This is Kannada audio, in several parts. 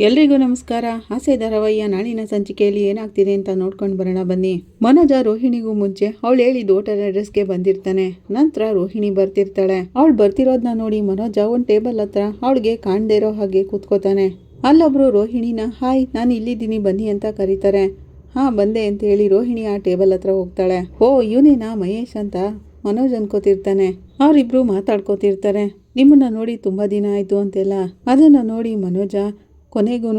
ಎಲ್ರಿಗೂ ನಮಸ್ಕಾರ. ಆಸೆ ಧಾರಾವಾಹಿಯ ನಾಳಿನ ಸಂಚಿಕೆಯಲ್ಲಿ ಏನಾಗ್ತಿದೆ ಅಂತ ನೋಡ್ಕೊಂಡು ಬರೋಣ ಬನ್ನಿ. ಮನೋಜ ರೋಹಿಣಿಗೂ ಮುಂಚೆ ಅವಳು ಹೇಳಿದ ಹೋಟೆಲ್ ಅಡ್ರೆಸ್ಗೆ ಬಂದಿರ್ತಾನೆ. ನಂತರ ರೋಹಿಣಿ ಬರ್ತಿರ್ತಾಳೆ. ಅವಳು ಬರ್ತಿರೋದನ್ನ ನೋಡಿ ಮನೋಜ ಒಂದು ಟೇಬಲ್ ಹತ್ರ ಅವಳಿಗೆ ಕಾಣದೇ ಇರೋ ಹಾಗೆ ಕೂತ್ಕೋತಾನೆ. ಅಲ್ಲೊಬ್ರು ರೋಹಿಣಿನ, ಹಾಯ್, ನಾನು ಇಲ್ಲಿದ್ದೀನಿ, ಬನ್ನಿ ಅಂತ ಕರೀತಾರೆ. ಹಾ, ಬಂದೆ ಅಂತ ಹೇಳಿ ರೋಹಿಣಿ ಆ ಟೇಬಲ್ ಹತ್ರ ಹೋಗ್ತಾಳೆ. ಓ, ಇವನೇನಾ ಮಹೇಶ್ ಅಂತ? ಮನೋಜ್ ಅನ್ಕೋತಿರ್ತಾನೆ. ಅವರಿಬ್ರು ಮಾತಾಡ್ಕೋತಿರ್ತಾರೆ. ನಿಮ್ಮನ್ನ ನೋಡಿ ತುಂಬಾ ದಿನ ಆಯ್ತು ಅಂತೆಲ್ಲ. ಅದನ್ನ ನೋಡಿ ಮನೋಜ ಕೊನೆಗೂ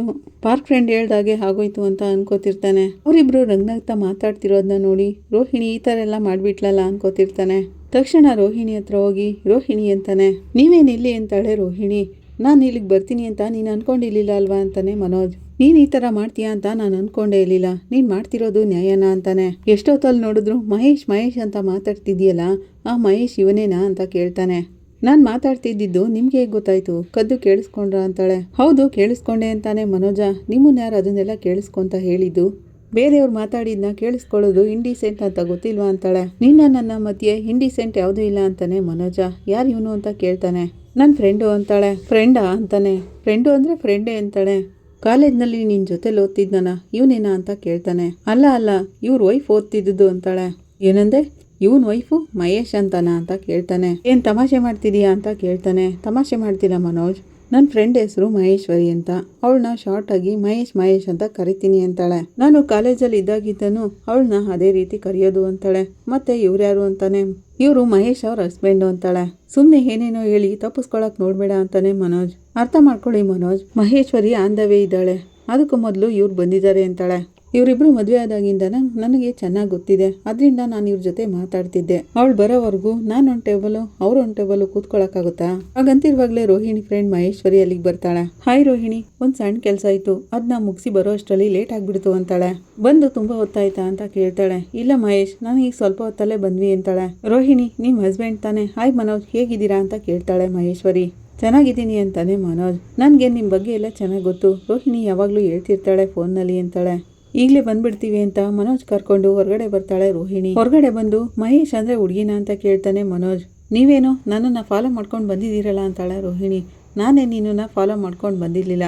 ಪಾರ್ಕ್ ಫ್ರೆಂಡ್ ಹೇಳ್ದಾಗೆ ಆಗೋಯ್ತು ಅಂತ ಅನ್ಕೋತಿರ್ತಾನೆ. ಅವರಿಬ್ರು ರಂಗನಾಗ್ತಾ ಮಾತಾಡ್ತಿರೋದನ್ನ ನೋಡಿ ರೋಹಿಣಿ ಈ ಥರ ಎಲ್ಲ ಮಾಡ್ಬಿಟ್ಲಲ್ಲ ಅನ್ಕೋತಿರ್ತಾನೆ. ತಕ್ಷಣ ರೋಹಿಣಿ ಹತ್ರ ಹೋಗಿ, ರೋಹಿಣಿ ಅಂತಾನೆ, ನೀವೇನು ಇಲ್ಲಿ? ಅಂತಾಳೆ ರೋಹಿಣಿ. ನಾನು ಇಲ್ಲಿಗೆ ಬರ್ತೀನಿ ಅಂತ ನೀನು ಅನ್ಕೊಂಡಿರ್ಲಿಲ್ಲ ಅಲ್ವಾ? ಅಂತಾನೆ ಮನೋಜ್. ನೀನು ಈ ಥರ ಮಾಡ್ತೀಯಾ ಅಂತ ನಾನು ಅನ್ಕೊಂಡೇ ಇರಲಿಲ್ಲ. ನೀನು ಮಾಡ್ತಿರೋದು ನ್ಯಾಯನ ಅಂತಾನೆ. ಎಷ್ಟೊತ್ತಲ್ಲಿ ನೋಡಿದ್ರು ಮಹೇಶ್ ಮಹೇಶ್ ಅಂತ ಮಾತಾಡ್ತಿದ್ಯಲ್ಲ, ಆ ಮಹೇಶ್ ಇವನೇನಾ? ಅಂತ ಕೇಳ್ತಾನೆ. ನಾನು ಮಾತಾಡ್ತಿದ್ದಿದ್ದು ನಿಮ್ಗೆ ಹೇಗೆ ಗೊತ್ತಾಯ್ತು? ಕದ್ದು ಕೇಳಿಸ್ಕೊಂಡ್ರ ಅಂತಾಳೆ. ಹೌದು, ಕೇಳಿಸ್ಕೊಂಡೆ ಅಂತಾನೆ ಮನೋಜ. ನಿಮ್ಮನ್ನ ಯಾರು ಅದನ್ನೆಲ್ಲ ಕೇಳಿಸ್ಕೊಂತ ಹೇಳಿದ್ದು? ಬೇರೆಯವ್ರು ಮಾತಾಡಿದ್ನ ಕೇಳಿಸ್ಕೊಳ್ಳೋದು ಇಂಡಿಸೆಂಟ್ ಅಂತ ಗೊತ್ತಿಲ್ವಾ ಅಂತಾಳೆ. ನಿನ್ನ ನನ್ನ ಮಧ್ಯೆ ಇಂಡಿಸೆಂಟ್ ಯಾವುದೂ ಇಲ್ಲ ಅಂತಾನೆ ಮನೋಜ. ಯಾರು ಇವನು ಅಂತ ಕೇಳ್ತಾನೆ. ನನ್ನ ಫ್ರೆಂಡು ಅಂತಾಳೆ. ಫ್ರೆಂಡಾ ಅಂತಾನೆ. ಫ್ರೆಂಡು ಅಂದರೆ ಫ್ರೆಂಡೇ ಅಂತಾಳೆ. ಕಾಲೇಜ್ನಲ್ಲಿ ನಿನ್ನ ಜೊತೆಲಿ ಓದ್ತಿದ್ನಲ್ಲ, ಇವನೇನಾ ಅಂತ ಕೇಳ್ತಾನೆ. ಅಲ್ಲ ಅಲ್ಲ, ಇವ್ರ ವೈಫ್ ಓದ್ತಿದ್ದು ಅಂತಾಳೆ. ಏನಂದೆ? ಇವನ್ ವೈಫು ಮಹೇಶ್ ಅಂತನಾ ಅಂತ ಕೇಳ್ತಾನೆ. ಏನ್ ತಮಾಷೆ ಮಾಡ್ತಿದೀಯಾ ಅಂತ ಕೇಳ್ತಾನೆ. ತಮಾಷೆ ಮಾಡ್ತಿಲ್ಲ ಮನೋಜ್. ನನ್ನ ಫ್ರೆಂಡ್ ಹೆಸರು ಮಹೇಶ್ವರಿ ಅಂತ. ಅವಳನ್ನ ಶಾರ್ಟ್ ಆಗಿ ಮಹೇಶ್ ಮಹೇಶ್ ಅಂತ ಕರಿತೀನಿ ಅಂತಾಳೆ. ನಾನು ಕಾಲೇಜಲ್ಲಿ ಇದ್ದಾಗಿದ್ದನು ಅವಳನ್ನ ಅದೇ ರೀತಿ ಕರೆಯೋದು ಅಂತಾಳೆ. ಮತ್ತೆ ಇವ್ರ್ಯಾರು ಅಂತಾನೆ? ಇವರು ಮಹೇಶ್ ಅವ್ರ ಹಸ್ಬೆಂಡು ಅಂತಾಳೆ. ಸುಮ್ಮನೆ ಏನೇನೋ ಹೇಳಿ ತಪ್ಪಿಸ್ಕೊಳಕ್ ನೋಡ್ಬೇಡ ಅಂತಾನೆ ಮನೋಜ್. ಅರ್ಥ ಮಾಡ್ಕೊಳ್ಳಿ ಮನೋಜ್. ಮಹೇಶ್ವರಿ ಆಂದವೇ ಇದ್ದಾಳೆ. ಅದಕ್ಕೂ ಮೊದಲು ಇವ್ರು ಬಂದಿದ್ದಾರೆ ಅಂತಾಳೆ. ಇವರಿಬ್ರು ಮದುವೆ ಆದಾಗಿಂದ ನನಗೆ ಚೆನ್ನಾಗಿ ಗೊತ್ತಿದೆ. ಅದರಿಂದ ನಾನು ಇವ್ರ ಜೊತೆ ಮಾತಾಡ್ತಿದ್ದೆ. ಅವಳು ಬರೋವರೆಗೂ ನಾನು ಒಂದು ಟೇಬಲು ಅವ್ರು ಒಂದು ಟೇಬಲು ಕೂತ್ಕೊಳ್ಳೋಕ್ಕಾಗುತ್ತಾ ಹಾಗಂತಿರುವಾಗಲೇ ರೋಹಿಣಿ ಫ್ರೆಂಡ್ ಮಹೇಶ್ವರಿ ಅಲ್ಲಿಗೆ ಬರ್ತಾಳೆ. ಹಾಯ್ ರೋಹಿಣಿ, ಒಂದು ಸಣ್ಣ ಕೆಲಸ ಆಯಿತು. ಅದನ್ನ ಮುಗಿಸಿ ಬರೋ ಅಷ್ಟರಲ್ಲಿ ಲೇಟ್ ಆಗಿಬಿಡ್ತು ಅಂತಾಳೆ. ಬಂದು ತುಂಬ ಹೊತ್ತಾಯ್ತಾ ಅಂತ ಕೇಳ್ತಾಳೆ. ಇಲ್ಲ ಮಹೇಶ್, ನಾನು ಈಗ ಸ್ವಲ್ಪ ಹೊತ್ತಲ್ಲೇ ಬಂದ್ವಿ ಅಂತಾಳೆ. ರೋಹಿಣಿ ನಿಮ್ಮ ಹಸ್ಬೆಂಡ್ ತಾನೆ? ಹಾಯ್ ಮನೋಜ್, ಹೇಗಿದ್ದೀರಾ? ಅಂತ ಕೇಳ್ತಾಳೆ ಮಹೇಶ್ವರಿ. ಚೆನ್ನಾಗಿದ್ದೀನಿ ಅಂತಾನೆ ಮನೋಜ್. ನನಗೆ ನಿಮ್ಮ ಬಗ್ಗೆ ಎಲ್ಲ ಚೆನ್ನಾಗಿ ಗೊತ್ತು. ರೋಹಿಣಿ ಯಾವಾಗಲೂ ಹೇಳ್ತಿರ್ತಾಳೆ ಫೋನ್ನಲ್ಲಿ ಅಂತಾಳೆ. ಈಗಲೇ ಬಂದ್ಬಿಡ್ತೀವಿ ಅಂತ ಮನೋಜ್ ಕರ್ಕೊಂಡು ಹೊರಗಡೆ ಬರ್ತಾಳೆ ರೋಹಿಣಿ. ಹೊರಗಡೆ ಬಂದು, ಮಹೇಶ್ ಅಂದ್ರೆ ಹುಡುಗಿನ ಅಂತ ಕೇಳ್ತಾನೆ ಮನೋಜ್. ನೀವೇನೋ ನನ್ನನ್ನು ಫಾಲೋ ಮಾಡ್ಕೊಂಡು ಬಂದಿದ್ದೀರಲ್ಲ ಅಂತಾಳೆ ರೋಹಿಣಿ. ನಾನೇ ನಿನ್ನನ್ನು ಫಾಲೋ ಮಾಡ್ಕೊಂಡು ಬಂದಿರಲಿಲ್ಲ.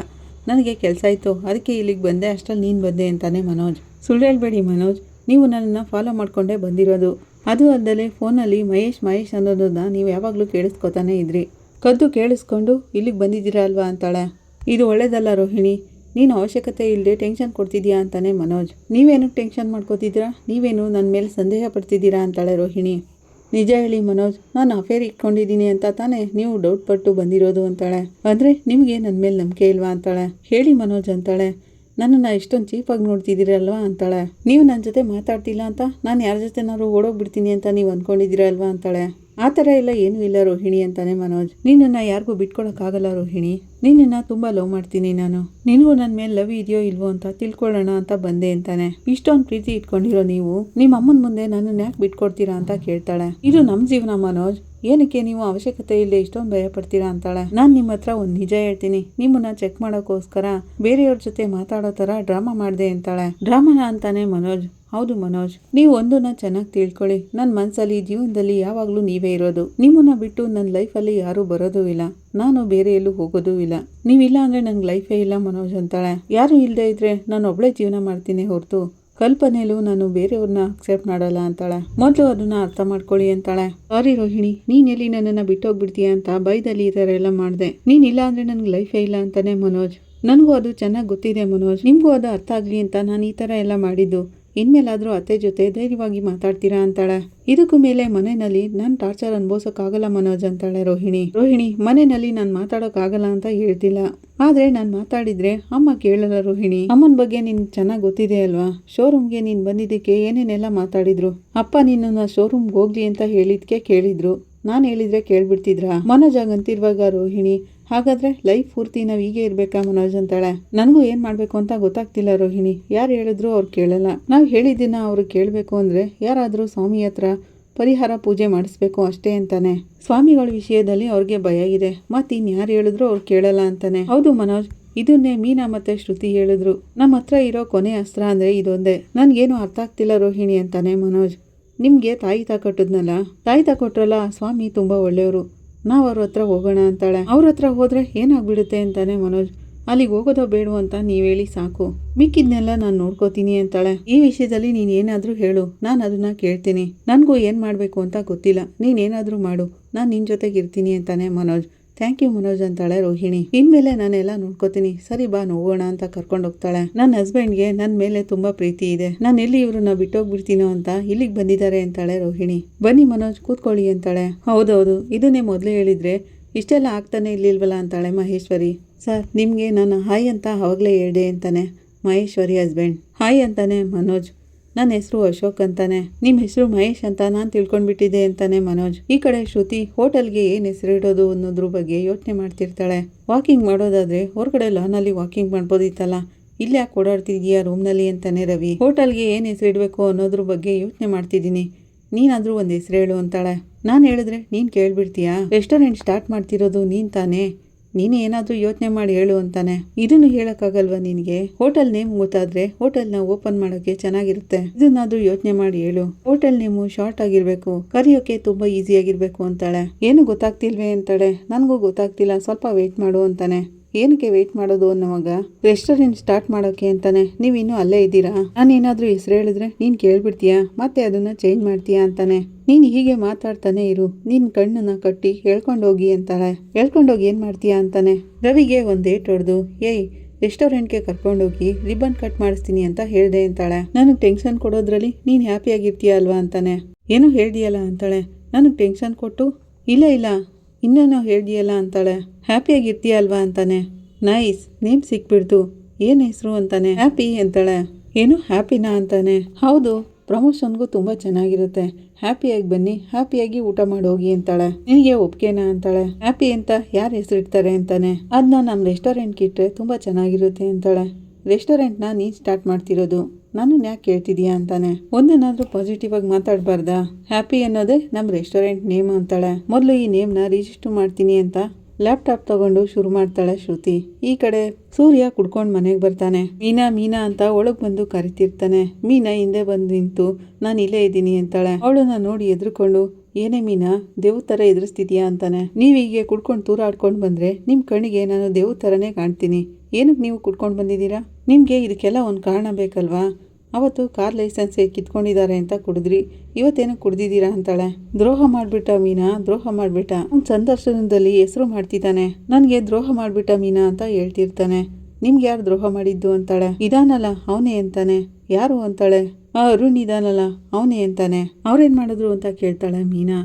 ನನಗೆ ಕೆಲಸ ಇತ್ತು. ಅದಕ್ಕೆ ಇಲ್ಲಿಗೆ ಬಂದೆ, ಅಷ್ಟರಲ್ಲಿ ನೀನು ಬಂದೆ ಅಂತಾನೆ ಮನೋಜ್. ಸುಳ್ಳು ಹೇಳ್ಬೇಡಿ ಮನೋಜ್. ನೀವು ನನ್ನನ್ನು ಫಾಲೋ ಮಾಡ್ಕೊಂಡೇ ಬಂದಿರೋದು. ಅದು ಅಲ್ಲದೆ ಫೋನಲ್ಲಿ ಮಹೇಶ್ ಮಹೇಶ್ ಅನ್ನೋದನ್ನ ನೀವು ಯಾವಾಗಲೂ ಕೇಳಿಸ್ಕೊತಾನೆ ಇದ್ರಿ. ಕದ್ದು ಕೇಳಿಸ್ಕೊಂಡು, ಇಲ್ಲಿಗೆ ಬಂದಿದ್ದೀರಾ ಅಲ್ವಾ? ಅಂತಾಳೆ. ಇದು ಒಳ್ಳೇದಲ್ಲ ರೋಹಿಣಿ. ನೀನು ಅವಶ್ಯಕತೆ ಇಲ್ಲದೆ ಟೆನ್ಷನ್ ಕೊಡ್ತಿದ್ಯಾ ಅಂತಾನೆ ಮನೋಜ್. ನೀವೇನು ಟೆನ್ಷನ್ ಮಾಡ್ಕೋತಿದ್ದೀರಾ? ನೀವೇನು ನನ್ನ ಮೇಲೆ ಸಂದೇಹ ಪಡ್ತಿದ್ದೀರಾ ಅಂತಾಳೆ ರೋಹಿಣಿ. ನಿಜ ಹೇಳಿ ಮನೋಜ್, ನಾನು ಅಫೇರ್ ಇಟ್ಕೊಂಡಿದ್ದೀನಿ ಅಂತ ತಾನೇ ನೀವು ಡೌಟ್ ಪಟ್ಟು ಬಂದಿರೋದು ಅಂತಾಳೆ. ಅಂದರೆ ನಿಮಗೆ ನನ್ನ ಮೇಲೆ ನಂಬಿಕೆ ಇಲ್ವಾ ಅಂತಾಳೆ. ಹೇಳಿ ಮನೋಜ್ ಅಂತಾಳೆ. ನನ್ನನ್ನು ಇಷ್ಟೊಂದು ಚೀಪಾಗಿ ನೋಡ್ತಿದ್ದೀರಲ್ವಾ ಅಂತಾಳೆ. ನೀವು ನನ್ನ ಜೊತೆ ಮಾತಾಡ್ತಿಲ್ಲ ಅಂತ ನಾನು ಯಾರ ಜೊತೆನಾದ್ರು ಓಡೋಗ್ಬಿಡ್ತೀನಿ ಅಂತ ನೀವು ಅಂದ್ಕೊಂಡಿದ್ದೀರಲ್ವಾ ಅಂತಾಳೆ. ಆ ಥರ ಎಲ್ಲ ಏನೂ ಇಲ್ಲ ರೋಹಿಣಿ ಅಂತಾನೆ ಮನೋಜ್. ನಿನ್ನನ್ನು ಯಾರಿಗೂ ಬಿಟ್ಕೊಳಕ್ಕಾಗಲ್ಲ ರೋಹಿಣಿ. ನಿನ್ನನ್ನು ತುಂಬ ಲವ್ ಮಾಡ್ತೀನಿ ನಾನು. ನಿನಗೂ ನನ್ನ ಮೇಲೆ ಲವ್ ಇದೆಯೋ ಇಲ್ವೋ ಅಂತ ತಿಳ್ಕೊಳ್ಳೋಣ ಅಂತ ಬಂದೆ ಅಂತಾನೆ. ಇಷ್ಟೊಂದು ಪ್ರೀತಿ ಇಟ್ಕೊಂಡಿರೋ ನೀವು, ನಿಮ್ಮ ಅಮ್ಮನ ಮುಂದೆ ನನ್ನನ್ನು ಯಾಕೆ ಬಿಟ್ಕೊಡ್ತೀರಾ ಅಂತ ಕೇಳ್ತಾಳೆ. ಇದು ನಮ್ಮ ಜೀವನ ಮನೋಜ್. ಏನಕ್ಕೆ ನೀವು ಅವಶ್ಯಕತೆ ಇಲ್ಲದೆ ಇಷ್ಟೊಂದು ಭಯ ಪಡ್ತೀರಾ ಅಂತಾಳೆ. ನಾನು ನಿಮ್ಮ ಹತ್ರ ಒಂದು ನಿಜ ಹೇಳ್ತೀನಿ. ನಿಮ್ಮನ್ನ ಚೆಕ್ ಮಾಡೋಕ್ಕೋಸ್ಕರ ಬೇರೆಯವ್ರ ಜೊತೆ ಮಾತಾಡೋ ಥರ ಡ್ರಾಮಾ ಮಾಡಿದೆ ಅಂತಾಳೆ. ಡ್ರಾಮಾನ ಅಂತಾನೆ ಮನೋಜ್. ಹೌದು ಮನೋಜ್, ನೀವು ಒಂದನ್ನ ಚೆನ್ನಾಗಿ ತಿಳ್ಕೊಳ್ಳಿ. ನನ್ನ ಮನಸ್ಸಲ್ಲಿ ಜೀವನದಲ್ಲಿ ಯಾವಾಗಲೂ ನೀವೇ ಇರೋದು. ನಿಮ್ಮನ್ನ ಬಿಟ್ಟು ನನ್ನ ಲೈಫಲ್ಲಿ ಯಾರೂ ಬರೋದೂ ಇಲ್ಲ. ನಾನು ಬೇರೆ ಎಲ್ಲೂ ಹೋಗೋದೂ ಇಲ್ಲ. ನೀವಿಲ್ಲ ಅಂದರೆ ನಂಗೆ ಲೈಫೇ ಇಲ್ಲ ಮನೋಜ್ ಅಂತಾಳೆ. ಯಾರು ಇಲ್ಲದೆ ಇದ್ರೆ ನಾನು ಒಬ್ಳೆ ಜೀವನ ಮಾಡ್ತೀನಿ ಹೊರತು. ಕಲ್ಪನೆಯಲ್ಲೂ ನಾನು ಬೇರೆಯವ್ರನ್ನ ಅಕ್ಸೆಪ್ಟ್ ಮಾಡಲ್ಲ ಅಂತಾಳೆ. ಮೊದಲು ಅದನ್ನ ಅರ್ಥ ಮಾಡ್ಕೊಳ್ಳಿ ಅಂತಾಳೆ. ಸಾರಿ ರೋಹಿಣಿ, ನೀನ್ ಎಲ್ಲಿ ನನ್ನನ್ನು ಬಿಟ್ಟೋಗ್ಬಿಡ್ತೀಯ ಅಂತ ಬೈದಲ್ಲಿ ಈ ಥರ ಎಲ್ಲ ಮಾಡಿದೆ. ನೀನ್ ಇಲ್ಲ ಅಂದ್ರೆ ನನಗೆ ಲೈಫೇ ಇಲ್ಲ ಅಂತಾನೆ ಮನೋಜ್. ನನಗೂ ಅದು ಚೆನ್ನಾಗಿ ಗೊತ್ತಿದೆ ಮನೋಜ್. ನಿಮಗೂ ಅದು ಅರ್ಥ ಆಗಲಿ ಅಂತ ನಾನು ಈ ಥರ ಎಲ್ಲ ಮಾಡಿದ್ದು. ಇನ್ಮೇಲಾದರೂ ಅತ್ತೆ ಜೊತೆ ಧೈರ್ಯವಾಗಿ ಮಾತಾಡ್ತೀರಾ ಅಂತಾಳೆ. ಇದಕ್ಕೂ ಮೇಲೆ ಮನೆಯಲ್ಲಿ ನಾನು ಟಾರ್ಚರ್ ಅನ್ಭವಿಸೋಕ್ಕಾಗಲ್ಲ ಮನೋಜ್ ಅಂತಾಳೆ ರೋಹಿಣಿ. ರೋಹಿಣಿ, ಮನೆಯಲ್ಲಿ ನಾನು ಮಾತಾಡೋಕ್ಕಾಗಲ್ಲ ಅಂತ ಹೇಳ್ತಿಲ್ಲ. ಆದ್ರೆ ನಾನು ಮಾತಾಡಿದ್ರೆ ಅಮ್ಮ ಕೇಳಲ್ಲ ರೋಹಿಣಿ. ಅಮ್ಮನ ಬಗ್ಗೆ ನಿನ್ ಚೆನ್ನಾಗಿ ಗೊತ್ತಿದೆ ಅಲ್ವಾ? ಶೋರೂಮ್ಗೆ ನೀನ್ ಬಂದಿದ್ದಕ್ಕೆ ಏನೇನೆಲ್ಲ ಮಾತಾಡಿದ್ರು? ಅಪ್ಪ ನಿನ್ನ ಶೋರೂಮ್ಗೆ ಹೋಗ್ಲಿ ಅಂತ ಹೇಳಿದ್ಕೆ ಕೇಳಿದ್ರು. ನಾನು ಹೇಳಿದ್ರೆ ಕೇಳ್ಬಿಡ್ತಿದ್ರಾ? ಮನೋಜ್ ಆಗಂತಿರುವಾಗ ರೋಹಿಣಿ ಹಾಗಾದ್ರೆ ಲೈಫ್ ಪೂರ್ತಿ ನಾವು ಹೀಗೆ ಇರಬೇಕಾ ಮನೋಜ್ ಅಂತಾಳೆ? ನನಗೂ ಏನು ಮಾಡಬೇಕು ಅಂತ ಗೊತ್ತಾಗ್ತಿಲ್ಲ ರೋಹಿಣಿ. ಯಾರು ಹೇಳಿದ್ರು ಅವ್ರು ಕೇಳಲ್ಲ. ನಾವು ಹೇಳಿದ್ದೀನ ಅವ್ರು ಕೇಳಬೇಕು ಅಂದ್ರೆ ಯಾರಾದರೂ ಸ್ವಾಮಿ ಹತ್ರ ಪರಿಹಾರ ಪೂಜೆ ಮಾಡಿಸ್ಬೇಕು ಅಷ್ಟೇ ಅಂತಾನೆ. ಸ್ವಾಮಿಗಳ ವಿಷಯದಲ್ಲಿ ಅವ್ರಿಗೆ ಭಯ ಇದೆ. ಮತ್ತೆ ಇನ್ಯಾರು ಹೇಳಿದ್ರು ಅವ್ರು ಕೇಳಲ್ಲ ಅಂತಾನೆ. ಹೌದು ಮನೋಜ್, ಇದನ್ನೇ ಮೀನಾ ಮತ್ತೆ ಶ್ರುತಿ ಹೇಳಿದ್ರು. ನಮ್ಮ ಹತ್ರ ಇರೋ ಕೊನೆ ಅಸ್ತ್ರ ಅಂದ್ರೆ ಇದೊಂದೇ. ನನಗೇನು ಅರ್ಥ ಆಗ್ತಿಲ್ಲ ರೋಹಿಣಿ ಅಂತಾನೆ ಮನೋಜ್. ನಿಮಗೆ ತಾಯಿ ತಾ ಕಟ್ಟಿದ್ನಲ್ಲ? ತಾಯಿ ತಾ ಸ್ವಾಮಿ ತುಂಬಾ ಒಳ್ಳೆಯವರು. ನಾವು ಅವ್ರ ಹತ್ರ ಹೋಗೋಣ ಅಂತಾಳೆ. ಅವ್ರ ಹತ್ರ ಹೋದ್ರೆ ಏನಾಗ್ಬಿಡುತ್ತೆ ಅಂತಾನೆ ಮನೋಜ್. ಅಲ್ಲಿಗೆ ಹೋಗೋದೋ ಬೇಡು ಅಂತ ನೀವು ಹೇಳಿ ಸಾಕು. ಮಿಕ್ಕಿದ್ನೆಲ್ಲ ನಾನು ನೋಡ್ಕೋತೀನಿ ಅಂತಾಳೆ. ಈ ವಿಷಯದಲ್ಲಿ ನೀನು ಏನಾದರೂ ಹೇಳು. ನಾನು ಅದನ್ನ ಕೇಳ್ತೀನಿ. ನನಗೂ ಏನು ಮಾಡಬೇಕು ಅಂತ ಗೊತ್ತಿಲ್ಲ. ನೀನೇನಾದರೂ ಮಾಡು. ನಾನು ನಿನ್ನ ಜೊತೆಗೆ ಇರ್ತೀನಿ ಅಂತಾನೆ ಮನೋಜ್. ಥ್ಯಾಂಕ್ ಯು ಮನೋಜ್ ಅಂತಾಳೆ ರೋಹಿಣಿ. ಇನ್ಮೇಲೆ ನಾನೆಲ್ಲ ನೋಡ್ಕೋತೀನಿ. ಸರಿ ಬಾ, ನೋಡೋಣ ಅಂತ ಕರ್ಕೊಂಡು ಹೋಗ್ತಾಳೆ. ನನ್ನ ಹಸ್ಬೆಂಡ್ಗೆ ನನ್ನ ಮೇಲೆ ತುಂಬಾ ಪ್ರೀತಿ ಇದೆ. ನಾನು ಎಲ್ಲಿ ಇವ್ರನ್ನ ಬಿಟ್ಟೋಗ್ಬಿಡ್ತೀನೋ ಅಂತ ಇಲ್ಲಿಗೆ ಬಂದಿದ್ದಾರೆ ಅಂತಾಳೆ ರೋಹಿಣಿ. ಬನ್ನಿ ಮನೋಜ್, ಕೂತ್ಕೊಳ್ಳಿ ಅಂತಾಳೆ. ಹೌದೌದು, ಇದನ್ನೇ ಮೊದಲೇ ಹೇಳಿದ್ರೆ ಇಷ್ಟೆಲ್ಲ ಆಗ್ತಾನೆ ಇರ್ಲಿಲ್ವಲ್ಲ ಅಂತಾಳೆ ಮಹೇಶ್ವರಿ. ಸರ್, ನಿಮಗೆ ನಾನು ಹಾಯ್ ಅಂತ ಅವಾಗಲೇ ಹೇಳಿದೆ ಅಂತಾನೆ ಮಹೇಶ್ವರಿ ಹಸ್ಬೆಂಡ್ ಹಾಯ್ ಅಂತಾನೆ ಮನೋಜ್. ನನ್ನ ಹೆಸರು ಅಶೋಕ್ ಅಂತಾನೆ. ನಿಮ್ಮ ಹೆಸರು ಮಹೇಶ್ ಅಂತ ನಾನು ತಿಳ್ಕೊಂಡ್ಬಿಟ್ಟಿದ್ದೆ ಅಂತಾನೆ ಮನೋಜ್. ಈ ಕಡೆ ಶ್ರುತಿ ಹೋಟೆಲ್ಗೆ ಏನು ಹೆಸರಿಡೋದು ಅನ್ನೋದ್ರ ಬಗ್ಗೆ ಯೋಚನೆ ಮಾಡ್ತಿರ್ತಾಳೆ. ವಾಕಿಂಗ್ ಮಾಡೋದಾದ್ರೆ ಹೊರಗಡೆ ಲಾನಲ್ಲಿ ವಾಕಿಂಗ್ ಮಾಡ್ಬೋದಿತ್ತಲ್ಲ. ಇಲ್ಲಿ ಯಾಕೆ ಓಡಾಡ್ತಿದ್ಯಾ ರೂಮ್ನಲ್ಲಿ ಅಂತಾನೆ ರವಿ. ಹೋಟೆಲ್ಗೆ ಏನು ಹೆಸರಿಡಬೇಕು ಅನ್ನೋದ್ರ ಬಗ್ಗೆ ಯೋಚನೆ ಮಾಡ್ತಿದ್ದೀನಿ. ನೀನಾದರೂ ಒಂದು ಹೆಸರು ಹೇಳು ಅಂತಾಳೆ. ನಾನು ಹೇಳಿದ್ರೆ ನೀನು ಕೇಳ್ಬಿಡ್ತೀಯಾ? ರೆಸ್ಟೋರೆಂಟ್ ಸ್ಟಾರ್ಟ್ ಮಾಡ್ತಿರೋದು ನೀನು ತಾನೇ. ನೀನು ಏನಾದರೂ ಯೋಚನೆ ಮಾಡಿ ಹೇಳು ಅಂತಾನೆ. ಇದನ್ನು ಹೇಳೋಕ್ಕಾಗಲ್ವಾ ನಿನಗೆ? ಹೋಟೆಲ್ ನೇಮ್ ಗೊತ್ತಾದ್ರೆ ಹೋಟೆಲ್ನ ಓಪನ್ ಮಾಡೋಕೆ ಚೆನ್ನಾಗಿರುತ್ತೆ. ಇದನ್ನಾದ್ರೂ ಯೋಚನೆ ಮಾಡಿ ಹೇಳು. ಹೋಟೆಲ್ ನೇಮು ಶಾರ್ಟ್ ಆಗಿರ್ಬೇಕು. ಕರಿಯೋಕೆ ತುಂಬಾ ಈಸಿ ಆಗಿರ್ಬೇಕು ಅಂತಾಳೆ. ಏನು ಗೊತ್ತಾಗ್ತಿಲ್ವೇ ಅಂತಾಳೆ. ನನಗೂ ಗೊತ್ತಾಗ್ತಿಲ್ಲ. ಸ್ವಲ್ಪ ವೇಟ್ ಮಾಡು ಅಂತಾನೆ. ಏನಕ್ಕೆ ವೇಟ್ ಮಾಡೋದು ಅನ್ನೋವಾಗ? ರೆಸ್ಟೋರೆಂಟ್ ಸ್ಟಾರ್ಟ್ ಮಾಡೋಕೆ ಅಂತಾನೆ ನೀವಿನ್ನೂ ಅಲ್ಲೇ ಇದ್ದೀರಾ? ನಾನು ಏನಾದರೂ ಹೆಸರು ಹೇಳಿದ್ರೆ ನೀನು ಕೇಳ್ಬಿಡ್ತೀಯಾ? ಮತ್ತೆ ಅದನ್ನ ಚೇಂಜ್ ಮಾಡ್ತೀಯಾ ಅಂತಾನೆ. ನೀನು ಹೀಗೆ ಮಾತಾಡ್ತಾನೆ ಇರು. ನಿನ್ನ ಕಣ್ಣನ್ನ ಕಟ್ಟಿ ಹೇಳ್ಕೊಂಡೋಗಿ ಅಂತಾಳೆ. ಹೇಳ್ಕೊಂಡೋಗಿ ಏನು ಮಾಡ್ತೀಯಾ ಅಂತಾನೆ. ರವಿಗೆ ಒಂದು ಏಟ್ ಹೊಡೆದು, ಏಯ್ ರೆಸ್ಟೋರೆಂಟ್ಗೆ ಕರ್ಕೊಂಡೋಗಿ ರಿಬ್ಬನ್ ಕಟ್ ಮಾಡಿಸ್ತೀನಿ ಅಂತ ಹೇಳ್ದೆ ಅಂತಾಳೆ. ನನಗೆ ಟೆನ್ಷನ್ ಕೊಡೋದ್ರಲ್ಲಿ ನೀನು ಹ್ಯಾಪಿಯಾಗಿರ್ತೀಯ ಅಲ್ವಾ? ಅಂತಾನೆ. ಏನೋ ಹೇಳ್ದಿಯಲ್ಲ ಅಂತಾಳೆ. ನನಗೆ ಟೆನ್ಷನ್ ಕೊಟ್ಟು? ಇಲ್ಲ ಇಲ್ಲ. ಇನ್ನೇನೋ ಹೇಳಿದೆಯಲ್ಲ ಅಂತಾಳೆ. ಹ್ಯಾಪಿಯಾಗಿರ್ತೀಯ ಅಲ್ವಾ ಅಂತಾನೆ. ನೈಸ್ ನೇಮ್ ಸಿಕ್ಬಿಡ್ತು. ಏನು ಹೆಸರು ಅಂತಾನೆ. ಹ್ಯಾಪಿ ಅಂತಾಳೆ. ಏನು ಹ್ಯಾಪಿನಾ ಅಂತಾನೆ. ಹೌದು, ಪ್ರಮೋಷನ್ಗೂ ತುಂಬ ಚೆನ್ನಾಗಿರುತ್ತೆ. ಹ್ಯಾಪಿಯಾಗಿ ಬನ್ನಿ, ಹ್ಯಾಪಿಯಾಗಿ ಊಟ ಮಾಡೋಗಿ ಅಂತಾಳೆ. ನಿನಗೆ ಒಪ್ಗೆನಾ ಅಂತಾಳೆ. ಹ್ಯಾಪಿ ಅಂತ ಯಾರು ಹೆಸರಿಡ್ತಾರೆ ಅಂತಾನೆ. ಅದನ್ನ ನಮ್ಮ ರೆಸ್ಟೋರೆಂಟ್ಗೆ ಇಟ್ಟರೆ ತುಂಬ ಚೆನ್ನಾಗಿರುತ್ತೆ ಅಂತಾಳೆ. ರೆಸ್ಟೋರೆಂಟ್ನ ನೀನು ಸ್ಟಾರ್ಟ್ ಮಾಡ್ತಿರೋದು. ನನ್ನನ್ನು ಯಾಕೆ ಕೇಳ್ತಿದ್ಯಾ ಅಂತಾನೆ? ಒಂದೇನಾದ್ರೂ ಪಾಸಿಟಿವ್ ಆಗಿ ಮಾತಾಡಬಾರ್ದಾ? ಹ್ಯಾಪಿ ಅನ್ನೋದೇ ನಮ್ಮ ರೆಸ್ಟೋರೆಂಟ್ ನೇಮ್ ಅಂತಾಳೆ. ಮೊದಲು ಈ ನೇಮ್ನ ರಿಜಿಸ್ಟರ್ ಮಾಡ್ತೀನಿ ಅಂತ ಲ್ಯಾಪ್ಟಾಪ್ ತಗೊಂಡು ಶುರು ಮಾಡ್ತಾಳೆ ಶ್ರುತಿ. ಈ ಕಡೆ ಸೂರ್ಯ ಕುಡ್ಕೊಂಡು ಮನೆಗೆ ಬರ್ತಾನೆ. ಮೀನಾ ಮೀನಾ ಅಂತ ಒಳಗೆ ಬಂದು ಕರಿತಿರ್ತಾನೆ. ಮೀನಾ ಹಿಂದೆ ಬಂದು ನಿಂತು, ನಾನು ಇಲ್ಲೇ ಇದ್ದೀನಿ ಅಂತಾಳೆ. ಅವಳನ್ನ ನೋಡಿ ಎದ್ರುಕೊಂಡು, ಏನೇ ಮೀನಾ ದೇವ್ ಥರ ಎದುರಿಸ್ತಿದ್ಯಾ ಅಂತಾನೆ. ನೀವ್ ಹೀಗೆ ಕುಡ್ಕೊಂಡು ತೂರಾಡ್ಕೊಂಡು ಬಂದ್ರೆ ನಿಮ್ಮ ಕಣ್ಣಿಗೆ ನಾನು ದೇವ್ ಥರನೇ ಕಾಣ್ತೀನಿ. ಏನಕ್ಕೆ ನೀವು ಕುಡ್ಕೊಂಡು ಬಂದಿದ್ದೀರಾ? ನಿಮ್ಗೆ ಇದಕ್ಕೆಲ್ಲ ಒಂದು ಕಾರಣ ಬೇಕಲ್ವಾ? ಅವತ್ತು ಕಾರ್ ಲೈಸೆನ್ಸ್ ಕಿತ್ಕೊಂಡಿದ್ದಾರೆ ಅಂತ ಕುಡಿದ್ರಿ. ಇವತ್ತೇನು ಕುಡ್ದಿದ್ದೀರಾ ಅಂತಾಳೆ. ದ್ರೋಹ ಮಾಡ್ಬಿಟ್ಟ ಮೀನಾ, ದ್ರೋಹ ಮಾಡಿಬಿಟ್ಟ. ಅವ್ನು ಸಂದರ್ಶನದಲ್ಲಿ ಹೆಸರು ಮಾಡ್ತಿದ್ದಾನೆ. ನನಗೆ ದ್ರೋಹ ಮಾಡ್ಬಿಟ್ಟ ಮೀನಾ ಅಂತ ಹೇಳ್ತಿರ್ತಾನೆ. ನಿಮ್ಗೆ ಯಾರು ದ್ರೋಹ ಮಾಡಿದ್ದು ಅಂತಾಳೆ. ಇದಾನಲ್ಲ, ಅವನೇ ಅಂತಾನೆ. ಯಾರು ಅಂತಾಳೆ? ಆ ಅರುಣ್ ಇದಾನಲ್ಲ, ಅವನೇ ಅಂತಾನೆ. ಅವ್ರೇನ್ ಮಾಡಿದ್ರು ಅಂತ ಕೇಳ್ತಾಳೆ ಮೀನಾ.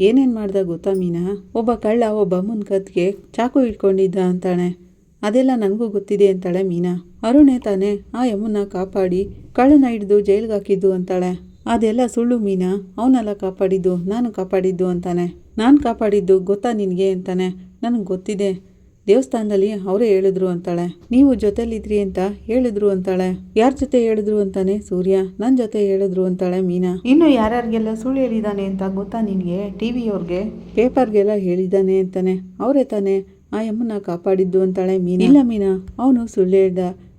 ಏನೇನ್ ಮಾಡ್ದ ಗೊತ್ತಾ ಮೀನಾ? ಒಬ್ಬ ಕಳ್ಳ ಒಬ್ಬ ಅಮ್ಮನ ಕತ್ಗೆ ಚಾಕು ಇಟ್ಕೊಂಡಿದ್ದ ಅಂತಾನೆ ಅದೆಲ್ಲ ನನಗೂ ಗೊತ್ತಿದೆ ಅಂತಾಳೆ ಮೀನಾ. ಅರುಣೇ ತಾನೇ ಆ ಯಮುನ ಕಾಪಾಡಿ ಕಳ್ಳನ ಹಿಡಿದು ಜೈಲ್ಗೆ ಹಾಕಿದ್ದು ಅಂತಾಳೆ. ಅದೆಲ್ಲ ಸುಳ್ಳು ಮೀನಾ. ಅವನೆಲ್ಲ ಕಾಪಾಡಿದ್ದು ನಾನು ಕಾಪಾಡಿದ್ದು ಅಂತಾನೆ. ನಾನು ಕಾಪಾಡಿದ್ದು ಗೊತ್ತಾ ನಿನಗೆ ಅಂತಾನೆ. ನನಗೆ ಗೊತ್ತಿದೆ. ದೇವಸ್ಥಾನದಲ್ಲಿ ಅವರೇ ಹೇಳಿದ್ರು ಅಂತಾಳೆ. ನೀವು ಜೊತೆಲಿದ್ರಿ ಅಂತ ಹೇಳಿದ್ರು ಅಂತಾಳೆ. ಯಾರ ಜೊತೆ ಹೇಳಿದ್ರು ಅಂತಾನೆ ಸೂರ್ಯ. ನನ್ನ ಜೊತೆ ಹೇಳಿದ್ರು ಅಂತಾಳೆ ಮೀನಾ. ಇನ್ನು ಯಾರ್ಯಾರಿಗೆಲ್ಲ ಸುಳ್ಳು ಹೇಳಿದಾನೆ ಅಂತ ಗೊತ್ತಾ ನಿನಗೆ? ಟಿ ವಿಯವ್ರಿಗೆ ಪೇಪರ್ಗೆಲ್ಲ ಹೇಳಿದ್ದಾನೆ ಅಂತಾನೆ. ಅವರೇ ತಾನೇ. ಆ ಯಮ್ಮನ ಕಾಪಾಡಿದ್ದು ಅಂತಾಳೆ ಮೀನಾ. ಇಲ್ಲ ಮೀನಾ, ಅವನು ಸುಳ್ಳು ಹೇಳ್ದ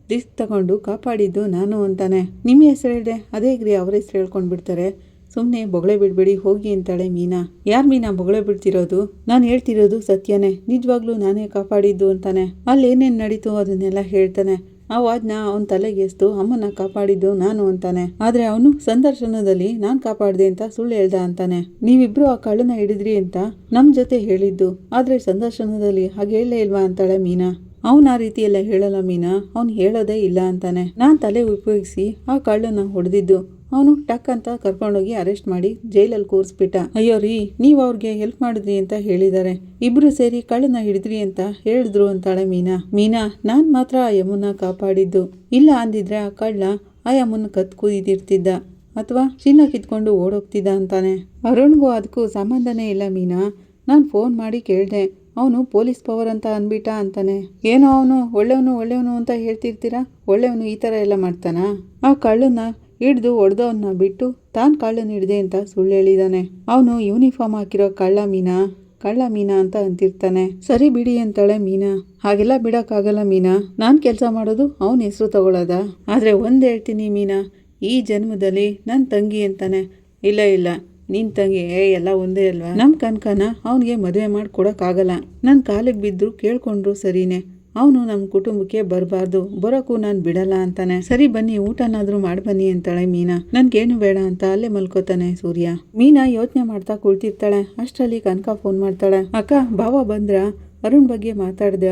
ರಿಸ್ಕ್ ತಗೊಂಡು ಕಾಪಾಡಿದ್ದು ನಾನು ಅಂತಾನೆ. ನಿಮ್ಮ ಹೆಸರು ಹೇಳಿದೆ, ಅದೇ ಗ್ರಿ ಅವ್ರ ಹೆಸರು ಹೇಳ್ಕೊಂಡು ಬಿಡ್ತಾರೆ ಸುಮ್ಮನೆ ಬೊಗಳೆ ಬಿಡಬೇಡಿ, ಹೋಗಿ ಅಂತಾಳೆ ಮೀನಾ. ಯಾರು ಮೀನಾ ಬೊಗಳೆ ಬಿಡ್ತಿರೋದು? ನಾನು ಹೇಳ್ತಿರೋದು ಸತ್ಯನೇ. ನಿಜವಾಗ್ಲೂ ನಾನೇ ಕಾಪಾಡಿದ್ದು ಅಂತಾನೆ. ಅಲ್ಲಿ ಏನೇನು ನಡೀತು ಅದನ್ನೆಲ್ಲ ಹೇಳ್ತಾನೆ. ಆವಾಜ್ನ ಅವನ ತಲೆಗೆ ಎಸ್ತು ಅಮ್ಮನ ಕಾಪಾಡಿದ್ದು ನಾನು ಅಂತಾನೆ. ಆದ್ರೆ ಅವನು, ಸಂದರ್ಶನದಲ್ಲಿ ನಾನ್ ಕಾಪಾಡಿದೆ ಅಂತ ಸುಳ್ಳು ಹೇಳ್ದ ಅಂತಾನೆ. ನೀವಿಬ್ರು ಆ ಕಳ್ಳನ ಹಿಡಿದ್ರಿ ಅಂತ ನಮ್ ಜೊತೆ ಹೇಳಿದ್ದು. ಆದ್ರೆ ಸಂದರ್ಶನದಲ್ಲಿ ಹಾಗೆ ಹೇಳಲೇ ಇಲ್ವಾ ಅಂತಾಳೆ ಮೀನಾ. ಅವನ ಆ ರೀತಿ ಎಲ್ಲ ಹೇಳಲ್ಲ ಮೀನಾ. ಅವ್ನು ಹೇಳೋದೇ ಇಲ್ಲ ಅಂತಾನೆ. ನಾನು ತಲೆ ಉಪಯೋಗಿಸಿ ಆ ಕಳ್ಳನ ಹೊಡೆದಿದ್ದು. ಅವನು ಟಕ್ ಅಂತ ಕರ್ಕೊಂಡೋಗಿ ಅರೆಸ್ಟ್ ಮಾಡಿ ಜೈಲಲ್ಲಿ ಕೂರಿಸ್ಬಿಟ್ಟ. ಅಯ್ಯೋ ರೀ, ನೀವು ಅವ್ರಿಗೆ ಹೆಲ್ಪ್ ಮಾಡಿದ್ರಿ ಅಂತ ಹೇಳಿದ್ದಾರೆ ಇಬ್ರು ಸೇರಿ ಕಳ್ಳನ ಹಿಡಿದ್ರಿ ಅಂತ ಹೇಳಿದ್ರು ಅಂತಾಳೆ ಮೀನಾ. ಮೀನಾ, ನಾನು ಮಾತ್ರ ಆ ಯಮುನ ಕಾಪಾಡಿದ್ದು. ಇಲ್ಲ ಅಂದಿದ್ರೆ ಆ ಕಳ್ಳ ಆ ಯಮುನ ಕತ್ ಕುಯ್ದಿರ್ತಿದ್ದ ಅಥವಾ ಚಿನ್ನ ಕಿತ್ಕೊಂಡು ಓಡೋಗ್ತಿದ್ದ ಅಂತಾನೆ. ಅರುಣ್ಗೂ ಅದಕ್ಕೂ ಸಂಬಂಧನೇ ಇಲ್ಲ ಮೀನಾ. ನಾನು ಫೋನ್ ಮಾಡಿ ಕೇಳಿದೆ, ಅವನು ಪೊಲೀಸ್ ಪವರ್ ಅಂತ ಅಂದ್ಬಿಟ್ಟ ಅಂತಾನೆ. ಏನೋ ಅವನು ಒಳ್ಳೆಯವನು ಒಳ್ಳೆಯವನು ಅಂತ ಹೇಳ್ತಿರ್ತೀರಾ? ಒಳ್ಳೆಯವನು ಈ ಥರ ಎಲ್ಲ ಮಾಡ್ತಾನಾ? ಆ ಕಳ್ಳನ್ನ ಹಿಡ್ದು ಹೊಡೆದವನ್ನ ಬಿಟ್ಟು ತಾನು ಕಳ್ಳನ ಹಿಡ್ದೆ ಅಂತ ಸುಳ್ಳು ಹೇಳಿದಾನೆ. ಅವನು ಯೂನಿಫಾರ್ಮ್ ಹಾಕಿರೋ ಕಳ್ಳ ಮೀನಾ? ಕಳ್ಳ ಮೀನಾ ಅಂತ ಅಂತಿರ್ತಾನೆ. ಸರಿ ಬಿಡಿ ಅಂತಾಳೆ ಮೀನಾ. ಹಾಗೆಲ್ಲ ಬಿಡೋಕ್ಕಾಗಲ್ಲ ಮೀನಾ. ನಾನು ಕೆಲಸ ಮಾಡೋದು ಅವನ ಹೆಸರು ತಗೊಳ್ಳೋದ ಆದರೆ ಒಂದು ಹೇಳ್ತೀನಿ ಮೀನಾ, ಈ ಜನ್ಮದಲ್ಲಿ ನನ್ನ ತಂಗಿ ಅಂತಾನೆ. ಇಲ್ಲ ಇಲ್ಲ. ನಿನ್ ತಂಗಿ, ಏ, ಎಲ್ಲ ಒಂದೇ ಅಲ್ವಾ? ನಮ್ಮ ಕನಕನ ಅವನಿಗೆ ಮದುವೆ ಮಾಡಿ ಕೊಡಕ್ಕಾಗಲ್ಲ ನನ್ನ ಕಾಲಿಗೆ ಬಿದ್ದರೂ ಕೇಳ್ಕೊಂಡ್ರು ಸರಿನೇ. ಅವನು ನಮ್ಮ ಕುಟುಂಬಕ್ಕೆ ಬರಬಾರ್ದು ಬರೋಕು ನಾನು ಬಿಡಲ್ಲ ಅಂತಾನೆ. ಸರಿ ಬನ್ನಿ, ಊಟನಾದ್ರೂ ಮಾಡಿ ಬನ್ನಿ ಅಂತಾಳೆ ಮೀನಾ. ನನ್ಗೇನು ಬೇಡ ಅಂತ ಅಲ್ಲೇ ಮಲ್ಕೋತಾನೆ ಸೂರ್ಯ. ಮೀನಾ ಯೋಚನೆ ಮಾಡ್ತಾ ಕುಳ್ತಿರ್ತಾಳೆ. ಅಷ್ಟರಲ್ಲಿ ಕನಕ ಫೋನ್ ಮಾಡ್ತಾಳೆ. ಅಕ್ಕ, ಭಾವ ಬಂದ್ರ? ಅರುಣ್ ಬಗ್ಗೆ ಮಾತಾಡ್ದ,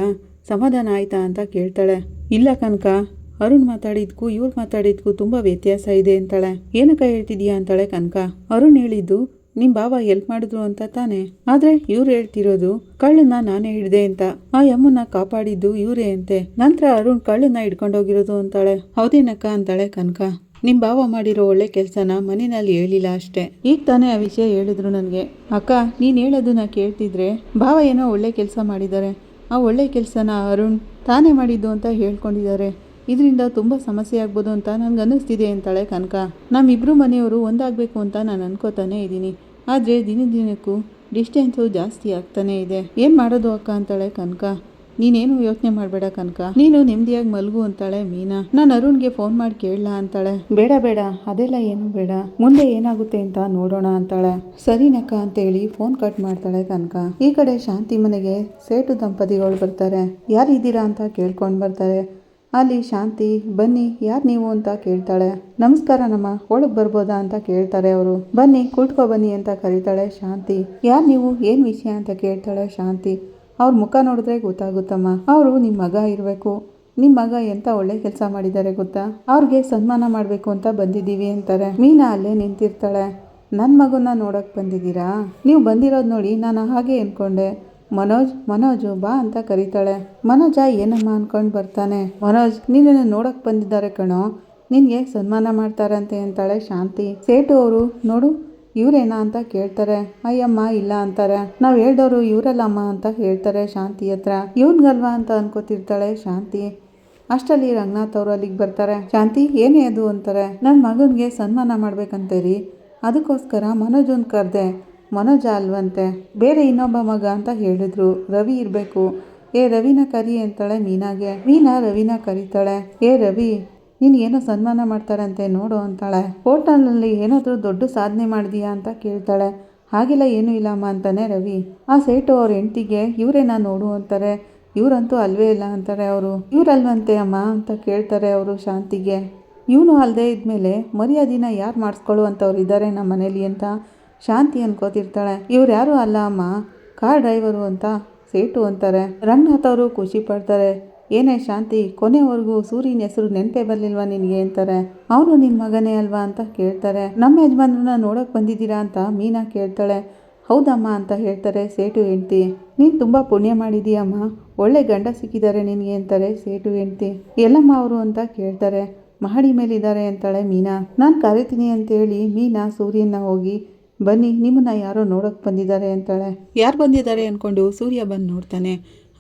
ಸಮಾಧಾನ ಆಯ್ತಾ ಅಂತ ಕೇಳ್ತಾಳೆ. ಇಲ್ಲ ಕನಕ, ಅರುಣ್ ಮಾತಾಡಿದ್ಕು, ಇವ್ರು ಮಾತಾಡಿದ್ಕು ತುಂಬಾ ವ್ಯತ್ಯಾಸ ಇದೆ ಅಂತಾಳೆ. ಏನಕ್ಕ ಹೇಳ್ತಿದ್ಯಾ ಅಂತಾಳೆ ಕನಕ. ಅರುಣ್ ಹೇಳಿದ್ದು ನಿಮ್ ಬಾಬ ಹೆಲ್ಪ್ ಮಾಡಿದ್ರು ಅಂತ ತಾನೆ? ಆದ್ರೆ ಇವ್ರು ಹೇಳ್ತಿರೋದು, ಕಳ್ಳನ್ನ ನಾನೇ ಹಿಡ್ದೆ ಅಂತ. ಆ ಯಮ್ಮನ್ನ ಕಾಪಾಡಿದ್ದು ಇವ್ರೇ ಅಂತೆ. ನಂತರ ಅರುಣ್ ಕಳ್ಳನ್ನ ಹಿಡ್ಕೊಂಡೋಗಿರೋದು ಅಂತಾಳೆ. ಹೌದೇನಕ್ಕ ಅಂತಾಳೆ ಕನಕ. ನಿಮ್ ಬಾವ ಮಾಡಿರೋ ಒಳ್ಳೆ ಕೆಲಸನ ಮನೆಯಲ್ಲಿ ಹೇಳಿಲ್ಲ ಅಷ್ಟೇ. ಈಗ ತಾನೇ ಆ ವಿಷಯ ಹೇಳಿದ್ರು ನನಗೆ. ಅಕ್ಕ, ನೀನು ಹೇಳೋದನ್ನ ಕೇಳ್ತಿದ್ರೆ ಭಾವ ಏನೋ ಒಳ್ಳೆ ಕೆಲಸ ಮಾಡಿದ್ದಾರೆ. ಆ ಒಳ್ಳೆ ಕೆಲಸನ ಅರುಣ್ ತಾನೇ ಮಾಡಿದ್ದು ಅಂತ ಹೇಳ್ಕೊಂಡಿದ್ದಾರೆ. ಇದರಿಂದ ತುಂಬ ಸಮಸ್ಯೆ ಆಗ್ಬೋದು ಅಂತ ನನಗೆ ಅನ್ನಿಸ್ತಿದೆ ಅಂತಾಳೆ ಕನಕ. ನಮ್ಮಿಬ್ಬರು ಮನೆಯವರು ಒಂದಾಗಬೇಕು ಅಂತ ನಾನು ಅನ್ಕೋತಾನೆ ಇದ್ದೀನಿ. ಆದರೆ ದಿನ ದಿನಕ್ಕೂ ಡಿಸ್ಟೆನ್ಸು ಜಾಸ್ತಿ ಆಗ್ತಾನೆ ಇದೆ. ಏನು ಮಾಡೋದು ಅಕ್ಕ ಅಂತಾಳೆ ಕನಕ. ನೀನೇನು ಯೋಚನೆ ಮಾಡಬೇಡ ಕನಕ. ನೀನು ನೆಮ್ಮದಿಯಾಗಿ ಮಲಗು ಅಂತಾಳೆ ಮೀನಾ. ನಾನು ಅರುಣ್ಗೆ ಫೋನ್ ಮಾಡಿ ಕೇಳಲ್ಲ ಅಂತಾಳೆ. ಬೇಡ ಬೇಡ, ಅದೆಲ್ಲ ಏನು ಬೇಡ. ಮುಂದೆ ಏನಾಗುತ್ತೆ ಅಂತ ನೋಡೋಣ ಅಂತಾಳೆ. ಸರಿನಕ್ಕ ಅಂತೇಳಿ ಫೋನ್ ಕಟ್ ಮಾಡ್ತಾಳೆ ಕನಕ. ಈ ಕಡೆ ಶಾಂತಿ ಮನೆಗೆ ಸೇಟು ದಂಪತಿಗಳು ಬರ್ತಾರೆ. ಯಾರಿದ್ದೀರಾ ಅಂತ ಕೇಳ್ಕೊಂಡು ಬರ್ತಾರೆ. ಅಲ್ಲಿ ಶಾಂತಿ, ಬನ್ನಿ, ಯಾರು ನೀವು ಅಂತ ಕೇಳ್ತಾಳೆ. ನಮಸ್ಕಾರ ನಮ್ಮ, ಒಳಗೆ ಬರ್ಬೋದಾ ಅಂತ ಕೇಳ್ತಾರೆ ಅವರು. ಬನ್ನಿ ಕೂಟ್ಕೋ ಬನ್ನಿ ಅಂತ ಕರೀತಾಳೆ ಶಾಂತಿ. ಯಾರು ನೀವು, ಏನು ವಿಷಯ ಅಂತ ಕೇಳ್ತಾಳೆ ಶಾಂತಿ. ಅವ್ರ ಮುಖ ನೋಡಿದ್ರೆ ಗೊತ್ತಾಗುತ್ತಮ್ಮ. ಅವರು ನಿಮ್ಮ ಮಗ ಇರಬೇಕು. ನಿಮ್ಮ ಮಗ ಎಂತ ಒಳ್ಳೆ ಕೆಲಸ ಮಾಡಿದ್ದಾರೆ ಗೊತ್ತಾ? ಅವ್ರಿಗೆ ಸನ್ಮಾನ ಮಾಡಬೇಕು ಅಂತ ಬಂದಿದ್ದೀವಿ ಅಂತಾರೆ. ಮೀನಾ ಅಲ್ಲೇ ನಿಂತಿರ್ತಾಳೆ. ನನ್ನ ಮಗನ್ನ ನೋಡಕ್ ಬಂದಿದ್ದೀರಾ? ನೀವು ಬಂದಿರೋದು ನೋಡಿ ನಾನು ಹಾಗೆ ಅನ್ಕೊಂಡೆ. ಮನೋಜ್, ಮನೋಜು, ಬಾ ಅಂತ ಕರೀತಾಳೆ. ಮನೋಜ ಏನಮ್ಮ ಅನ್ಕೊಂಡು ಬರ್ತಾನೆ. ಮನೋಜ್, ನಿನ್ನನ್ನು ನೋಡಕ್ ಬಂದಿದ್ದಾರೆ ಕಣೋ. ನಿನ್ಗೆ ಸನ್ಮಾನ ಮಾಡ್ತಾರಂತೆ ಅಂತಾಳೆ ಶಾಂತಿ. ಸೇಟು ಅವರು, ನೋಡು, ಇವ್ರೇನಾ ಅಂತ ಕೇಳ್ತಾರೆ. ಅಯ್ಯಮ್ಮ, ಇಲ್ಲ ಅಂತಾರೆ. ನಾವು ಹೇಳ್ದವರು ಇವರಲ್ಲಮ್ಮ ಅಂತ ಹೇಳ್ತಾರೆ ಶಾಂತಿ ಹತ್ರ. ಇವನ್ಗಲ್ವಾ ಅಂತ ಅನ್ಕೋತಿರ್ತಾಳೆ ಶಾಂತಿ. ಅಷ್ಟರಲ್ಲಿ ರಂಗನಾಥ್ ಅವರು ಅಲ್ಲಿಗೆ ಬರ್ತಾರೆ. ಶಾಂತಿ, ಏನೇ ಅದು ಅಂತಾರೆ. ನನ್ನ ಮಗನಿಗೆ ಸನ್ಮಾನ ಮಾಡ್ಬೇಕಂತೀರಿ. ಅದಕ್ಕೋಸ್ಕರ ಮನೋಜನ್ ಕರೆದೆ. ಮನೋಜ ಅಲ್ವಂತೆ. ಬೇರೆ ಇನ್ನೊಬ್ಬ ಮಗ ಅಂತ ಹೇಳಿದ್ರು. ರವಿ ಇರಬೇಕು. ಏ ರವಿನ ಕರಿ ಅಂತಾಳೆ ಮೀನಾಗೆ. ಮೀನಾ ರವಿನ ಕರೀತಾಳೆ. ಏ ರವಿ, ನೀನು ಏನೋ ಸನ್ಮಾನ ಮಾಡ್ತಾರಂತೆ ನೋಡು ಅಂತಾಳೆ. ಹೋಟೆಲ್ನಲ್ಲಿ ಏನಾದರೂ ದೊಡ್ಡ ಸಾಧನೆ ಮಾಡಿದೀಯಾ ಅಂತ ಕೇಳ್ತಾಳೆ. ಹಾಗೆಲ್ಲ ಏನೂ ಇಲ್ಲಮ್ಮ ಅಂತಾನೆ ರವಿ. ಆ ಸೇಟು ಅವ್ರ ಹೆಂಡ್ತಿಗೆ, ಇವರೇನಾ ನೋಡು ಅಂತಾರೆ. ಇವರಂತೂ ಅಲ್ವೇ ಇಲ್ಲ ಅಂತಾರೆ ಅವರು. ಇವರಲ್ವಂತೆ ಅಮ್ಮ ಅಂತ ಕೇಳ್ತಾರೆ ಅವರು ಶಾಂತಿಗೆ. ಇವನು ಅಲ್ಲದೆ ಇದ್ಮೇಲೆ ಮರ್ಯಾದಿನ ಯಾರು ಮಾಡಿಸ್ಕೊಳ್ಳುವಂಥವ್ರು ಇದ್ದಾರೆ ನಮ್ಮ ಮನೇಲಿ ಅಂತ. ಶಾಂತಿ ಅನ್ಕೋತಿರ್ತಾಳೆ. ಇವ್ರು ಯಾರು ಅಲ್ಲ ಅಮ್ಮ? ಕಾರ್ ಡ್ರೈವರು ಅಂತ ಸೇಟು ಅಂತಾರೆ. ರಂಗನಾಥ್ ಅವರು ಖುಷಿ ಪಡ್ತಾರೆ. ಏನೇ ಶಾಂತಿ, ಕೊನೆವರೆಗೂ ಸೂರ್ಯನ ಹೆಸರು ನೆನಪೇ ಬರಲಿಲ್ವಾ ನಿನಗೆ ಅಂತಾರೆ. ಅವನು ನಿನ್ನ ಮಗನೇ ಅಲ್ವಾ ಅಂತ ಕೇಳ್ತಾರೆ. ನಮ್ಮ ಯಜಮಾನ್ರನ್ನ ನೋಡೋಕೆ ಬಂದಿದ್ದೀರಾ ಅಂತ ಮೀನಾ ಕೇಳ್ತಾಳೆ. ಹೌದಮ್ಮ ಅಂತ ಹೇಳ್ತಾರೆ ಸೇಟು ಹೆಂಡ್ತಿ. ನೀನು ತುಂಬ ಪುಣ್ಯ ಮಾಡಿದೀಯಮ್ಮ ಒಳ್ಳೆ ಗಂಡ ಸಿಕ್ಕಿದ್ದಾರೆ ನಿನಗೆ ಅಂತಾರೆ ಸೇಟು ಹೆಂಡ್ತಿ. ಎಲ್ಲಮ್ಮ ಅವರು ಅಂತ ಕೇಳ್ತಾರೆ. ಮಹಡಿ ಮೇಲಿದ್ದಾರೆ ಅಂತಾಳೆ ಮೀನಾ. ನಾನು ಕರಿತೀನಿ ಅಂತೇಳಿ ಮೀನಾ ಸೂರ್ಯನ ಹೋಗಿ ಬನ್ನಿ, ನಿಮ್ಮನ್ನ ಯಾರೋ ನೋಡೋಕೆ ಬಂದಿದ್ದಾರೆ ಅಂತಾಳೆ. ಯಾರು ಬಂದಿದ್ದಾರೆ ಅಂದ್ಕೊಂಡು ಸೂರ್ಯ ಬಂದು ನೋಡ್ತಾನೆ.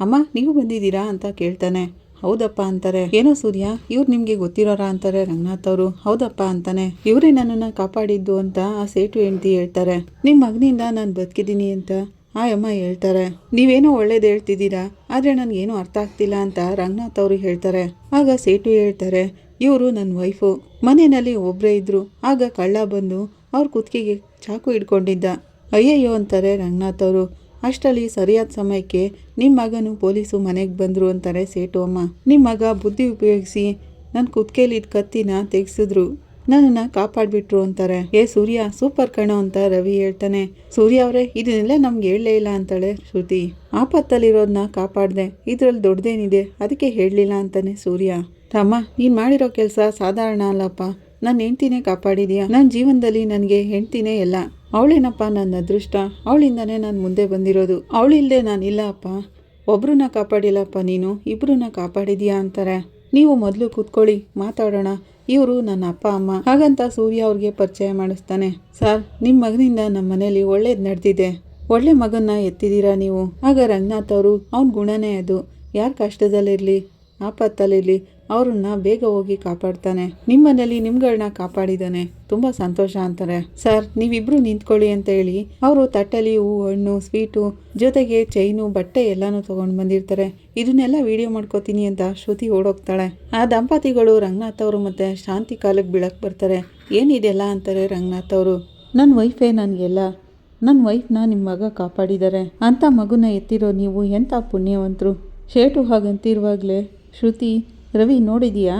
ಅಮ್ಮ, ನೀವು ಬಂದಿದ್ದೀರಾ ಅಂತ ಕೇಳ್ತಾನೆ. ಹೌದಪ್ಪ ಅಂತಾರೆ. ಏನೋ ಸೂರ್ಯ, ಇವ್ರು ನಿಮಗೆ ಗೊತ್ತಿರೋರಾ ಅಂತಾರೆ ರಂಗನಾಥ್ ಅವರು. ಹೌದಪ್ಪ ಅಂತಾನೆ. ಇವರೇ ನನ್ನನ್ನು ಕಾಪಾಡಿದ್ದು ಅಂತ ಆ ಸೇಟು ಹೆಂಡತಿ ಹೇಳ್ತಾರೆ. ನಿಮ್ಮ ಮಗನಿಂದ ನಾನು ಬದುಕಿದ್ದೀನಿ ಅಂತ ಆ ಅಮ್ಮ ಹೇಳ್ತಾರೆ. ನೀವೇನೋ ಒಳ್ಳೇದು ಹೇಳ್ತಿದ್ದೀರಾ, ಆದರೆ ನನಗೇನು ಅರ್ಥ ಆಗ್ತಿಲ್ಲ ಅಂತ ರಂಗನಾಥ್ ಅವರು ಹೇಳ್ತಾರೆ. ಆಗ ಸೇಟು ಹೇಳ್ತಾರೆ, ಇವರು ನನ್ನ ವೈಫು. ಮನೆಯಲ್ಲಿ ಒಬ್ಬರೇ ಇದ್ದರು ಆಗ ಕಳ್ಳ ಬಂದು ಅವ್ರ ಕುತ್ತಿಗೆಗೆ ಚಾಕು ಹಿಡ್ಕೊಂಡಿದ್ದ. ಅಯ್ಯಯ್ಯೋ ಅಂತಾರೆ ರಂಗನಾಥ್ ಅವರು. ಅಷ್ಟರಲ್ಲಿ ಸರಿಯಾದ ಸಮಯಕ್ಕೆ ನಿಮ್ಮ ಮಗನು ಪೊಲೀಸು ಮನೆಗೆ ಬಂದರು ಅಂತಾರೆ ಸೇಟು ಅಮ್ಮ. ನಿಮ್ಮ ಮಗ ಬುದ್ಧಿ ಉಪಯೋಗಿಸಿ ನನ್ನ ಕುತ್ಕೇಲಿದ್ದ ಕತ್ತಿನ ತೆಗೆಸಿದ್ರು. ನನ್ನನ್ನು ಕಾಪಾಡಿಬಿಟ್ರು ಅಂತಾರೆ. ಏ ಸೂರ್ಯ, ಸೂಪರ್ ಕಣೋ ಅಂತ ರವಿ ಹೇಳ್ತಾನೆ. ಸೂರ್ಯ ಅವರೇ, ಇದನ್ನೆಲ್ಲ ನಮ್ಗೆ ಹೇಳಲೇ ಇಲ್ಲ ಅಂತಾಳೆ ಶ್ರುತಿ. ಆಪತ್ತಲ್ಲಿರೋದನ್ನ ಕಾಪಾಡಿದೆ. ಇದರಲ್ಲಿ ದೊಡ್ಡದೇನಿದೆ ಅದಕ್ಕೆ ಹೇಳಲಿಲ್ಲ ಅಂತಾನೆ ಸೂರ್ಯ. ತಮ್ಮ, ನೀನು ಮಾಡಿರೋ ಕೆಲಸ ಸಾಧಾರಣ ಅಲ್ಲಪ್ಪ. ನನ್ನ ಹೆಂಡ್ತಿನೇ ಕಾಪಾಡಿದೀಯಾ? ನನ್ನ ಜೀವನದಲ್ಲಿ ನನಗೆ ಹೆಂಡ್ತಿನೇ ಎಲ್ಲ ಅವಳೇನಪ್ಪ ನನ್ನ ಅದೃಷ್ಟ? ಅವಳಿಂದನೇ ನಾನು ಮುಂದೆ ಬಂದಿರೋದು. ಅವಳಿಲ್ಲದೆ ನಾನಿಲ್ಲ ಅಪ್ಪ. ಒಬ್ರನ್ನ ಕಾಪಾಡಿಲ್ಲಪ್ಪ ನೀನು ಇಬ್ಬರನ್ನ ಕಾಪಾಡಿದೀಯಾ ಅಂತಾರೆ. ನೀವು ಮೊದಲು ಕೂತ್ಕೊಳ್ಳಿ, ಮಾತಾಡೋಣ. ಇವರು ನನ್ನ ಅಪ್ಪ, ಅಮ್ಮ. ಹಾಗಂತ ಸೂರ್ಯ ಅವ್ರಿಗೆ ಪರಿಚಯ ಮಾಡಿಸ್ತಾನೆ. ಸರ್ ನಿಮ್ಮ ಮಗನಿಂದ ನಮ್ಮ ಮನೇಲಿ ಒಳ್ಳೇದು ನಡೆದಿದೆ. ಒಳ್ಳೆ ಮಗನ್ನ ಎತ್ತಿದ್ದೀರಾ ನೀವು? ಆಗ ರಂಗನಾಥ್ ಅವರು, ಅವನ ಗುಣನೇ ಅದು. ಯಾರು ಕಷ್ಟದಲ್ಲಿರಲಿ, ಆಪತ್ತಲ್ಲಿರಲಿ ಅವ್ರನ್ನ ಬೇಗ ಹೋಗಿ ಕಾಪಾಡ್ತಾನೆ. ನಿಮ್ಮನೇಲಿ ನಿಮ್ಗಳನ್ನ ಕಾಪಾಡಿದಾನೆ. ತುಂಬಾ ಸಂತೋಷ ಅಂತಾರೆ. ಸರ್, ನೀವಿಬ್ರು ನಿಂತ್ಕೊಳ್ಳಿ ಅಂತ ಹೇಳಿ ಅವರು ತಟ್ಟಲಿ, ಹೂ, ಹಣ್ಣು, ಸ್ವೀಟು, ಜೊತೆಗೆ ಚೈನು, ಬಟ್ಟೆ ಎಲ್ಲಾನು ತಗೊಂಡು ಬಂದಿರ್ತಾರೆ. ಇದನ್ನೆಲ್ಲ ವಿಡಿಯೋ ಮಾಡ್ಕೋತೀನಿ ಅಂತ ಶ್ರುತಿ ಓಡೋಗ್ತಾಳೆ. ಆ ದಂಪತಿಗಳು ರಂಗನಾಥ್ ಅವರು ಮತ್ತೆ ಶಾಂತಿ ಕಾಲಕ್ಕೆ ಬೀಳಕ್ ಬರ್ತಾರೆ. ಏನಿದೆಲ್ಲ ಅಂತಾರೆ ರಂಗನಾಥ್ ಅವರು? ನನ್ನ ವೈಫೇ ನನಗೆಲ್ಲ. ನನ್ನ ವೈಫ್ನ ನಿಮ್ಮ ಮಗ ಕಾಪಾಡಿದ್ದಾರೆ ಅಂತ ಮಗುನ ಎತ್ತಿರೋ ನೀವು ಎಂಥ ಪುಣ್ಯವಂತರು? ಶೇಟು ಹಾಗಂತಿರುವಾಗಲೇ ಶ್ರುತಿ ರವಿ ನೋಡಿದೀಯಾ?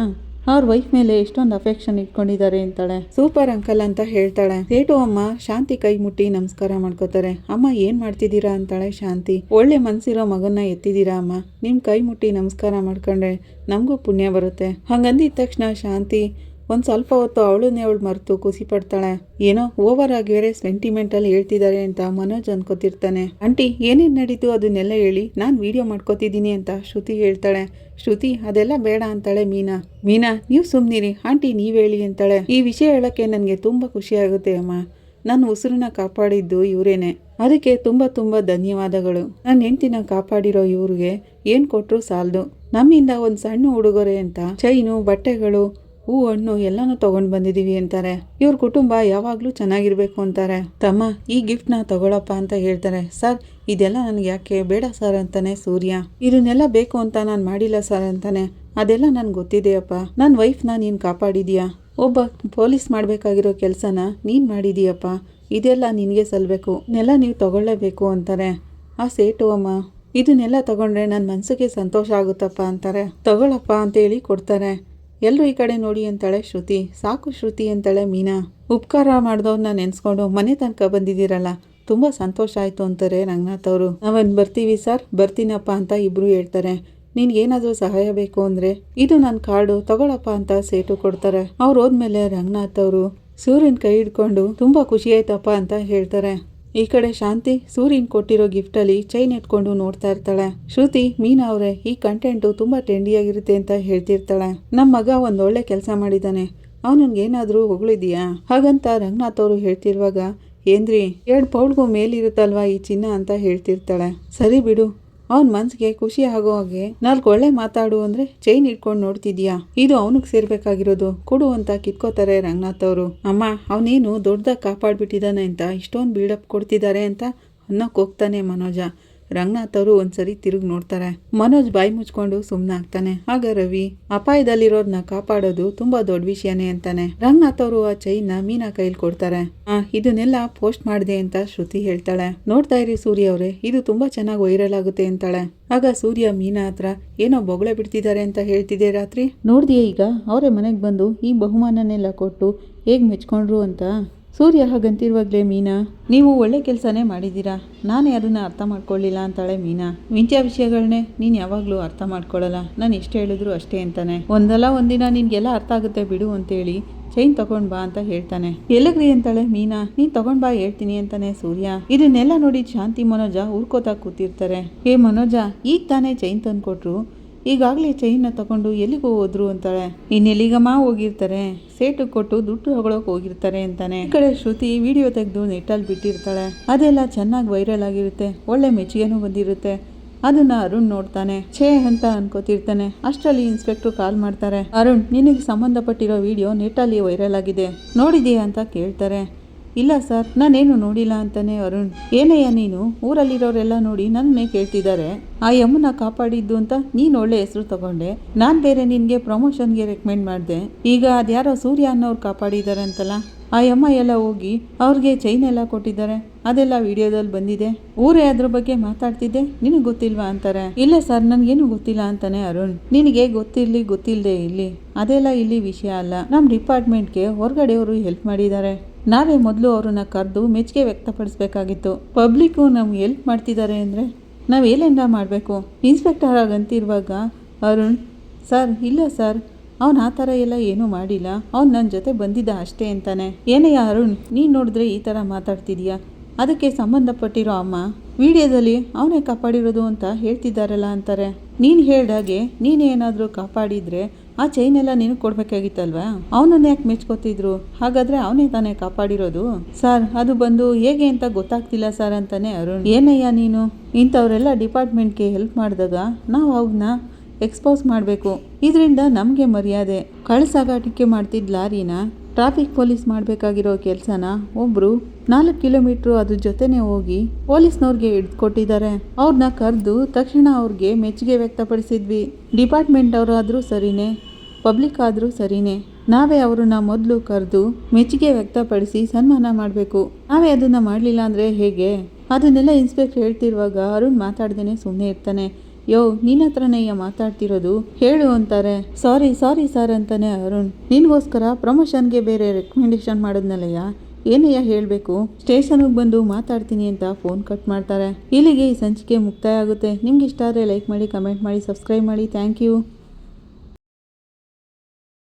ಅವ್ರ ವೈಫ್ ಮೇಲೆ ಎಷ್ಟೊಂದು ಅಫೆಕ್ಷನ್ ಇಟ್ಕೊಂಡಿದ್ದಾರೆ ಅಂತಾಳೆ. ಸೂಪರ್ ಅಂಕಲ್ ಅಂತ ಹೇಳ್ತಾಳೆ. ಸೇಟು ಅಮ್ಮ ಶಾಂತಿ ಕೈ ಮುಟ್ಟಿ ನಮಸ್ಕಾರ ಮಾಡ್ಕೋತಾರೆ. ಅಮ್ಮ ಏನ್ ಮಾಡ್ತಿದ್ದೀರಾ ಅಂತಾಳೆ ಶಾಂತಿ. ಒಳ್ಳೆ ಮನ್ಸಿರೋ ಮಗನ್ನ ಎತ್ತಿದ್ದೀರಾ ಅಮ್ಮ? ನಿಮ್ ಕೈ ಮುಟ್ಟಿ ನಮಸ್ಕಾರ ಮಾಡ್ಕೊಂಡ್ರೆ ನಮಗೂ ಪುಣ್ಯ ಬರುತ್ತೆ. ಹಂಗಂದಿದ ತಕ್ಷಣ ಶಾಂತಿ ಒಂದು ಸ್ವಲ್ಪ ಹೊತ್ತು ಅವಳನ್ನೇ ಅವಳು ಮರೆತು ಖುಷಿ ಪಡ್ತಾಳೆ. ಏನೋ ಓವರ್ ಆಗಿ ಬೇರೆ ಸೆಂಟಿಮೆಂಟಲ್ಲಿ ಹೇಳ್ತಿದ್ದಾರೆ ಅಂತ ಮನೋಜ್ ಅನ್ಕೋತಿರ್ತಾನೆ. ಆಂಟಿ, ಏನೇನು ನಡೀತು? ಅದನ್ನೆಲ್ಲ ಹೇಳಿ. ನಾನು ವಿಡಿಯೋ ಮಾಡ್ಕೋತಿದ್ದೀನಿ ಅಂತ ಶ್ರುತಿ ಹೇಳ್ತಾಳೆ. ಶ್ರುತಿ, ಅದೆಲ್ಲ ಬೇಡ ಅಂತಾಳೆ ಮೀನಾ. ಮೀನಾ, ನೀವು ಸುಮ್ಮನಿರಿ ಆಂಟಿ, ನೀವು ಹೇಳಿ ಅಂತಾಳೆ. ಈ ವಿಷಯ ಹೇಳೋಕ್ಕೆ ನನಗೆ ತುಂಬ ಖುಷಿ ಆಗುತ್ತೆ ಅಮ್ಮ. ನನ್ನ ಉಸಿರನ್ನ ಕಾಪಾಡಿದ್ದು ಇವರೇನೆ. ಅದಕ್ಕೆ ತುಂಬ ತುಂಬ ಧನ್ಯವಾದಗಳು. ನನ್ನ ಹೆಂಡತಿನ ಕಾಪಾಡಿರೋ ಇವ್ರಿಗೆ ಏನು ಕೊಟ್ಟರು ಸಾಲದು. ನಮ್ಮಿಂದ ಒಂದು ಸಣ್ಣ ಉಡುಗೊರೆ ಅಂತ. ಚೈನು, ಬಟ್ಟೆಗಳು ಹೂ, ಹಣ್ಣು ಎಲ್ಲಾನು ತಗೊಂಡ್ ಬಂದಿದ್ದೀವಿ ಅಂತಾರೆ. ಇವ್ರ ಕುಟುಂಬ ಯಾವಾಗ್ಲೂ ಚೆನ್ನಾಗಿರ್ಬೇಕು ಅಂತಾರೆ. ತಮ್ಮ, ಈ ಗಿಫ್ಟ್ನ ತಗೊಳಪ್ಪ ಅಂತ ಹೇಳ್ತಾರೆ. ಸರ್, ಇದೆಲ್ಲ ನನಗೆ ಯಾಕೆ? ಬೇಡ ಸರ್ ಅಂತಾನೆ ಸೂರ್ಯ. ಇದನ್ನೆಲ್ಲ ಬೇಕು ಅಂತ ನಾನು ಮಾಡಿಲ್ಲ ಸರ್ ಅಂತಾನೆ. ಅದೆಲ್ಲ ನನಗೆ ಗೊತ್ತಿದೆಯಪ್ಪ ನನ್ನ ವೈಫ್ನ ನೀನು ಕಾಪಾಡಿದೀಯಾ? ಒಬ್ಬ ಪೊಲೀಸ್ ಮಾಡಬೇಕಾಗಿರೋ ಕೆಲಸನ ನೀನು ಮಾಡಿದೀಯಪ್ಪ. ಇದೆಲ್ಲ ನಿನಗೆ ಸಲ್ಬೇಕು. ನೆಲ ನೀವು ತಗೊಳ್ಳೇಬೇಕು ಅಂತಾರೆ. ಆ ಸೇಟು ಅಮ್ಮ, ಇದನ್ನೆಲ್ಲ ತಗೊಂಡ್ರೆ ನನ್ನ ಮನಸ್ಸಿಗೆ ಸಂತೋಷ ಆಗುತ್ತಪ್ಪ ಅಂತಾರೆ. ತಗೊಳಪ್ಪ ಅಂತೇಳಿ ಕೊಡ್ತಾರೆ. ಎಲ್ಲರೂ ಈ ಕಡೆ ನೋಡಿ ಅಂತಾಳೆ, ಶ್ರುತಿ, ಸಾಕು ಶ್ರುತಿ ಅಂತಾಳೆ ಮೀನಾ. ಉಪಕಾರ ಮಾಡಿದವ್ರನ್ನ ನೆನೆಸ್ಕೊಂಡು ಮನೆ ತನಕ ಬಂದಿದ್ದೀರಲ್ಲ, ತುಂಬ ಸಂತೋಷ ಆಯಿತು ಅಂತಾರೆ ರಂಗನಾಥ್ ಅವರು. ನಾವನ್ ಬರ್ತೀವಿ ಸರ್? ಬರ್ತೀನಪ್ಪ ಅಂತ ಇಬ್ಬರು ಹೇಳ್ತಾರೆ. ನಿನ್ಗೇನಾದರೂ ಸಹಾಯ ಬೇಕು ಅಂದರೆ ಇದು ನನ್ನ ಕಾರ್ಡು, ತಗೊಳಪ್ಪ ಅಂತ ಸೇಟು ಕೊಡ್ತಾರೆ. ಅವ್ರು ಹೋದ್ಮೇಲೆ ರಂಗನಾಥ್ ಅವರು ಸೂರ್ಯನ ಕೈ ಹಿಡ್ಕೊಂಡು, ತುಂಬ ಖುಷಿ ಆಯ್ತಪ್ಪ ಅಂತ ಹೇಳ್ತಾರೆ. ಈ ಕಡೆ ಶಾಂತಿ ಸೂರ್ಯನ್ ಕೊಟ್ಟಿರೋ ಗಿಫ್ಟಲ್ಲಿ ಚೈನ್ ಇಟ್ಕೊಂಡು ನೋಡ್ತಾ ಇರ್ತಾಳೆ. ಶ್ರುತಿ, ಮೀನಾ ಅವರೇ, ಈ ಕಂಟೆಂಟು ತುಂಬ ಟ್ರೆಂಡಿಯಾಗಿರುತ್ತೆ ಅಂತ ಹೇಳ್ತಿರ್ತಾಳೆ. ನಮ್ಮ ಮಗ ಒಂದೊಳ್ಳೆ ಕೆಲಸ ಮಾಡಿದ್ದಾನೆ ಅವನಿಗೇನಾದರೂ ಹೊಗಳಿದೀಯಾ? ಹಾಗಂತ ರಂಗನಾಥ್ ಅವರು ಹೇಳ್ತಿರುವಾಗ, ಏನ್ರಿ, ಎರಡು ಪೌಡ್ಗೂ ಮೇಲಿರುತ್ತಲ್ವಾ ಈ ಚಿನ್ನ ಅಂತ ಹೇಳ್ತಿರ್ತಾಳೆ. ಸರಿ ಬಿಡು ಅವನ ಮನ್ಸಿಗೆ ಖುಷಿ ಆಗೋ ಹಾಗೆ ನಾಲ್ಕು ಒಳ್ಳೆ ಮಾತಾಡು ಅಂದ್ರೆ ಚೈನ್ ಇಟ್ಕೊಂಡು ನೋಡ್ತಿದ್ಯಾ? ಇದು ಅವನಿಗೆ ಸೇರ್ಬೇಕಾಗಿರೋದು. ಕೊಡು ಅಂತ ಕಿತ್ಕೋತಾರೆ ರಂಗನಾಥ್ ಅವರು. ಅಮ್ಮ, ಅವನೇನು ದೊಡ್ಡದಾಗಿ ಕಾಪಾಡ್ಬಿಟ್ಟಿದ್ದಾನೆ ಅಂತ ಇಷ್ಟೊಂದು ಬಿಲ್ಡಪ್ ಕೊಡ್ತಿದ್ದಾರೆ ಅಂತ ಅನ್ನೋಕೆ ಹೋಗ್ತಾನೆ ಮನೋಜ. ರಂಗನಾಥ್ ಅವರು ಒಂದ್ಸರಿ ತಿರುಗಿ ನೋಡ್ತಾರೆ. ಮನೋಜ್ ಬಾಯಿ ಮುಚ್ಕೊಂಡು ಸುಮ್ಮನಾಗ್ತಾನೆ ಆಗ ರವಿ, ಅಪಾಯದಲ್ಲಿರೋರ್ನ ಕಾಪಾಡೋದು ತುಂಬಾ ದೊಡ್ಡ ವಿಷಯನೇ ಅಂತಾನೆ. ರಂಗನಾಥ್ ಅವರು ಆ ಚೈನ್ನ ಮೀನಾ ಕೈಲಿ ಕೊಡ್ತಾರೆ. ಇದನ್ನೆಲ್ಲ ಪೋಸ್ಟ್ ಮಾಡಿದೆ ಅಂತ ಶ್ರುತಿ ಹೇಳ್ತಾಳೆ. ನೋಡ್ತಾ ಇರಿ ಸೂರ್ಯ ಅವರೇ, ಇದು ತುಂಬಾ ಚೆನ್ನಾಗಿ ವೈರಲ್ ಆಗುತ್ತೆ ಅಂತಾಳೆ. ಆಗ ಸೂರ್ಯ ಮೀನಾ ಹತ್ರ, ಏನೋ ಬೊಗಳೆ ಬಿಡ್ತಿದ್ದಾರೆ ಅಂತ ಹೇಳ್ತಿದೆ ರಾತ್ರಿ. ನೋಡಿದೆಯೇ ಈಗ? ಅವರೇ ಮನೆಗೆ ಬಂದು ಈ ಬಹುಮಾನನೆಲ್ಲ ಕೊಟ್ಟು ಹೇಗ್ ಮೆಚ್ಕೊಂಡ್ರು ಅಂತ ಸೂರ್ಯ ಹಾಗಂತಿರುವಾಗಲೇ ಮೀನಾ, ನೀವು ಒಳ್ಳೆ ಕೆಲಸನೇ ಮಾಡಿದ್ದೀರಾ? ನಾನೇ ಅದನ್ನ ಅರ್ಥ ಮಾಡ್ಕೊಳ್ಳಿಲ್ಲ ಅಂತಾಳೆ ಮೀನಾ. ಮಿಂಚ ವಿಷಯಗಳನ್ನೇ ನೀನು ಯಾವಾಗಲೂ ಅರ್ಥ ಮಾಡ್ಕೊಳ್ಳಲ್ಲ. ನಾನು ಇಷ್ಟು ಹೇಳಿದ್ರು ಅಷ್ಟೇ ಅಂತಾನೆ. ಒಂದಲ್ಲ ಒಂದಿನ ನಿನಗೆಲ್ಲ ಅರ್ಥ ಆಗುತ್ತೆ ಬಿಡು ಅಂತೇಳಿ ಚೈನ್ ತಗೊಂಡ್ ಬಾ ಅಂತ ಹೇಳ್ತಾನೆ. ಎಲ್ಲಗ್ರಿ ಅಂತಾಳೆ ಮೀನಾ. ನೀನ್ ತಗೊಂಡ್ ಬಾ ಹೇಳ್ತೀನಿ ಅಂತಾನೆ ಸೂರ್ಯ. ಇದನ್ನೆಲ್ಲ ನೋಡಿ ಶಾಂತಿ ಮನೋಜ ಉರ್ಕೋತಾ ಕೂತಿರ್ತಾರೆ. ಏ ಮನೋಜ, ಈಗ ತಾನೇ ಚೈನ್ ತಂದ್ಕೊಟ್ರು. ಈಗಾಗಲೇ ಚೈನ್ನ ತಗೊಂಡು ಎಲ್ಲಿಗೂ ಹೋದ್ರು ಅಂತಾಳೆ. ಇನ್ನೆಲ್ಲಿಗಮ್ಮ ಹೋಗಿರ್ತಾರೆ? ಸೇಟು ಕೊಟ್ಟು ದುಡ್ಡು ಹೊಗಳಕ್ಕೆ ಹೋಗಿರ್ತಾರೆ ಅಂತಾನೆ. ಈ ಕಡೆ ಶ್ರುತಿ ವಿಡಿಯೋ ತೆಗೆದು ನೆಟ್ಟಲ್ಲಿ ಬಿಟ್ಟಿರ್ತಾಳೆ. ಅದೆಲ್ಲ ಚೆನ್ನಾಗಿ ವೈರಲ್ ಆಗಿರುತ್ತೆ. ಒಳ್ಳೆ ಮೆಚ್ಚುಗೆನೂ ಬಂದಿರುತ್ತೆ. ಅದನ್ನ ಅರುಣ್ ನೋಡ್ತಾನೆ. ಛೇ ಅಂತ ಅನ್ಕೋತಿರ್ತಾನೆ. ಅಷ್ಟರಲ್ಲಿ ಇನ್ಸ್ಪೆಕ್ಟರ್ ಕಾಲ್ ಮಾಡ್ತಾರೆ. ಅರುಣ್, ನಿನಗೆ ಸಂಬಂಧಪಟ್ಟಿರೋ ವಿಡಿಯೋ ನೆಟ್ಟಲ್ಲಿ ವೈರಲ್ ಆಗಿದೆ. ನೋಡಿದೀಯಾ ಅಂತ ಕೇಳ್ತಾರೆ. ಇಲ್ಲ ಸರ್, ನಾನೇನು ನೋಡಿಲ್ಲ ಅಂತಾನೆ ಅರುಣ್. ಏನಯ್ಯ ನೀನು? ಊರಲ್ಲಿರೋರೆಲ್ಲ ನೋಡಿ ನನ್ನೇ ಕೇಳ್ತಿದ್ದಾರೆ. ಆ ಯಮ್ಮನ ಕಾಪಾಡಿದ್ದು ಅಂತ ನೀನು ಒಳ್ಳೆ ಹೆಸರು ತಗೊಂಡೆ. ನಾನು ಬೇರೆ ನಿನಗೆ ಪ್ರಮೋಷನ್ಗೆ ರೆಕಮೆಂಡ್ ಮಾಡಿದೆ. ಈಗ ಅದ್ಯಾರೋ ಸೂರ್ಯ ಅನ್ನೋರು ಕಾಪಾಡಿದ್ದಾರೆ ಅಂತಲ್ಲ? ಆ ಯಮ್ಮ ಎಲ್ಲ ಹೋಗಿ ಅವ್ರಿಗೆ ಚೈನ್ ಎಲ್ಲ ಕೊಟ್ಟಿದ್ದಾರೆ. ಅದೆಲ್ಲ ವಿಡಿಯೋದಲ್ಲಿ ಬಂದಿದೆ. ಊರೇ ಅದ್ರ ಬಗ್ಗೆ ಮಾತಾಡ್ತಿದ್ದೆ. ನಿನಗೆ ಗೊತ್ತಿಲ್ವಾ ಅಂತಾರೆ. ಇಲ್ಲ ಸರ್, ನನ್ಗೇನು ಗೊತ್ತಿಲ್ಲ ಅಂತಾನೆ ಅರುಣ್. ನಿನಗೆ ಗೊತ್ತಿರ್ಲಿ ಗೊತ್ತಿಲ್ಲದೆ ಇಲ್ಲಿ ಅದೆಲ್ಲ ಇಲ್ಲಿ ವಿಷಯ ಅಲ್ಲ. ನಮ್ಮ ಡಿಪಾರ್ಟ್ಮೆಂಟ್ಗೆ ಹೊರಗಡೆಯವರು ಹೆಲ್ಪ್ ಮಾಡಿದ್ದಾರೆ. ನಾವೇ ಮೊದಲು ಅವ್ರನ್ನ ಕರೆದು ಮೆಚ್ಚುಗೆ ವ್ಯಕ್ತಪಡಿಸ್ಬೇಕಾಗಿತ್ತು. ಪಬ್ಲಿಕ್ಕು ನಮ್ಗೆ ಹೆಲ್ಪ್ ಮಾಡ್ತಿದ್ದಾರೆ ಅಂದರೆ ನಾವು ಏನೆಲ್ಲ ಮಾಡಬೇಕು? ಇನ್ಸ್ಪೆಕ್ಟರ್ ಆಗಂತಿರುವಾಗ ಅರುಣ್, ಸರ್, ಇಲ್ಲ ಸರ್. ಅವನು ಆ ಥರ ಎಲ್ಲ ಏನೂ ಮಾಡಿಲ್ಲ. ಅವ್ನು ನನ್ನ ಜೊತೆ ಬಂದಿದ್ದ ಅಷ್ಟೇ ಅಂತಾನೆ. ಏನೇ ಅರುಣ್, ನೀನು ನೋಡಿದ್ರೆ ಈ ಥರ ಮಾತಾಡ್ತಿದೀಯಾ? ಅದಕ್ಕೆ ಸಂಬಂಧಪಟ್ಟಿರೋ ಅಮ್ಮ ವಿಡಿಯೋದಲ್ಲಿ ಅವನೇ ಕಾಪಾಡಿರೋದು ಅಂತ ಹೇಳ್ತಿದ್ದಾರಲ್ಲ ಅಂತಾರೆ. ನೀನು ಹೇಳ್ದಾಗೆ ನೀನೇನಾದರೂ ಕಾಪಾಡಿದ್ರೆ ಆ ಚೈನ್ ಎಲ್ಲ ನಿನಗೆ ಕೊಡ್ಬೇಕಾಗಿತ್ತಲ್ವಾ? ಅವನನ್ನ ಯಾಕೆ ಮೆಚ್ಕೋತಿದ್ರು? ಹಾಗಾದ್ರೆ ಅವನೇ ತಾನೇ ಕಾಪಾಡಿರೋದು? ಸರ್, ಅದು ಬಂದು ಹೇಗೆ ಅಂತ ಗೊತ್ತಾಗ್ತಿಲ್ಲ ಸರ್ ಅಂತಾನೆ ಅರುಣ್. ಏನಯ್ಯ ನೀನು? ಇಂಥವರೆಲ್ಲ ಡಿಪಾರ್ಟ್ಮೆಂಟ್ಗೆ ಹೆಲ್ಪ್ ಮಾಡಿದಾಗ ನಾವು ಅವನ್ನ ಎಕ್ಸ್ಪೋಸ್ ಮಾಡಬೇಕು. ಇದರಿಂದ ನಮಗೆ ಮರ್ಯಾದೆ. ಕಳ್ಸಾಗಾಟಿಕೆ ಮಾಡ್ತಿದ್ದ ಲಾರಿನ ಟ್ರಾಫಿಕ್ ಪೊಲೀಸ್ ಮಾಡಬೇಕಾಗಿರೋ ಕೆಲಸನ ಒಬ್ಬರು ನಾಲ್ಕು ಕಿಲೋಮೀಟ್ರು ಅದ್ರ ಜೊತೆನೆ ಹೋಗಿ ಪೊಲೀಸ್ನವ್ರಿಗೆ ಹಿಡ್ದು ಕೊಟ್ಟಿದ್ದಾರೆ ಅವ್ರನ್ನ ಕರೆದು ತಕ್ಷಣ ಅವ್ರಿಗೆ ಮೆಚ್ಚುಗೆ ವ್ಯಕ್ತಪಡಿಸಿದ್ವಿ. ಡಿಪಾರ್ಟ್ಮೆಂಟ್ ಅವರಾದರೂ ಸರಿನೇ. ಪಬ್ಲಿಕ್ ಆದರೂ ಸರಿನೇ. ನಾವೇ ಅವರನ್ನ ಮೊದಲು ಕರೆದು ಮೆಚ್ಚುಗೆ ವ್ಯಕ್ತಪಡಿಸಿ ಸನ್ಮಾನ ಮಾಡಬೇಕು. ನಾವೇ ಅದನ್ನ ಮಾಡಲಿಲ್ಲ ಅಂದರೆ ಹೇಗೆ? ಅದನ್ನೆಲ್ಲ ಇನ್ಸ್ಪೆಕ್ಟರ್ ಹೇಳ್ತಿರುವಾಗ ಅರುಣ್ ಮಾತಾಡ್ದೇನೆ ಸುಮ್ಮನೆ ಇರ್ತಾನೆ. ಯೋ, ನಿನ್ನ ಹತ್ರನಯ್ಯ ಮಾತಾಡ್ತಿರೋದು? ಹೇಳು ಅಂತಾರೆ. ಸಾರಿ ಸಾರಿ ಸರ್ ಅಂತಾನೆ ಅರುಣ್. ನಿನಗೋಸ್ಕರ ಪ್ರಮೋಷನ್ಗೆ ಬೇರೆ ರೆಕಮೆಂಡೇಶನ್ ಮಾಡಿದ್ನಲ್ಲಯ್ಯ? ಏನಯ್ಯ ಹೇಳಬೇಕು? ಸ್ಟೇಷನ್ಗೆ ಬಂದು ಮಾತಾಡ್ತೀನಿ ಅಂತ ಫೋನ್ ಕಟ್ ಮಾಡ್ತಾರೆ. ಇಲ್ಲಿಗೆ ಈ ಸಂಚಿಕೆ ಮುಕ್ತಾಯ ಆಗುತ್ತೆ. ನಿಮ್ಗೆ ಇಷ್ಟ ಆದರೆ ಲೈಕ್ ಮಾಡಿ ಕಮೆಂಟ್ ಮಾಡಿ ಸಬ್ಸ್ಕ್ರೈಬ್ ಮಾಡಿ. Thank you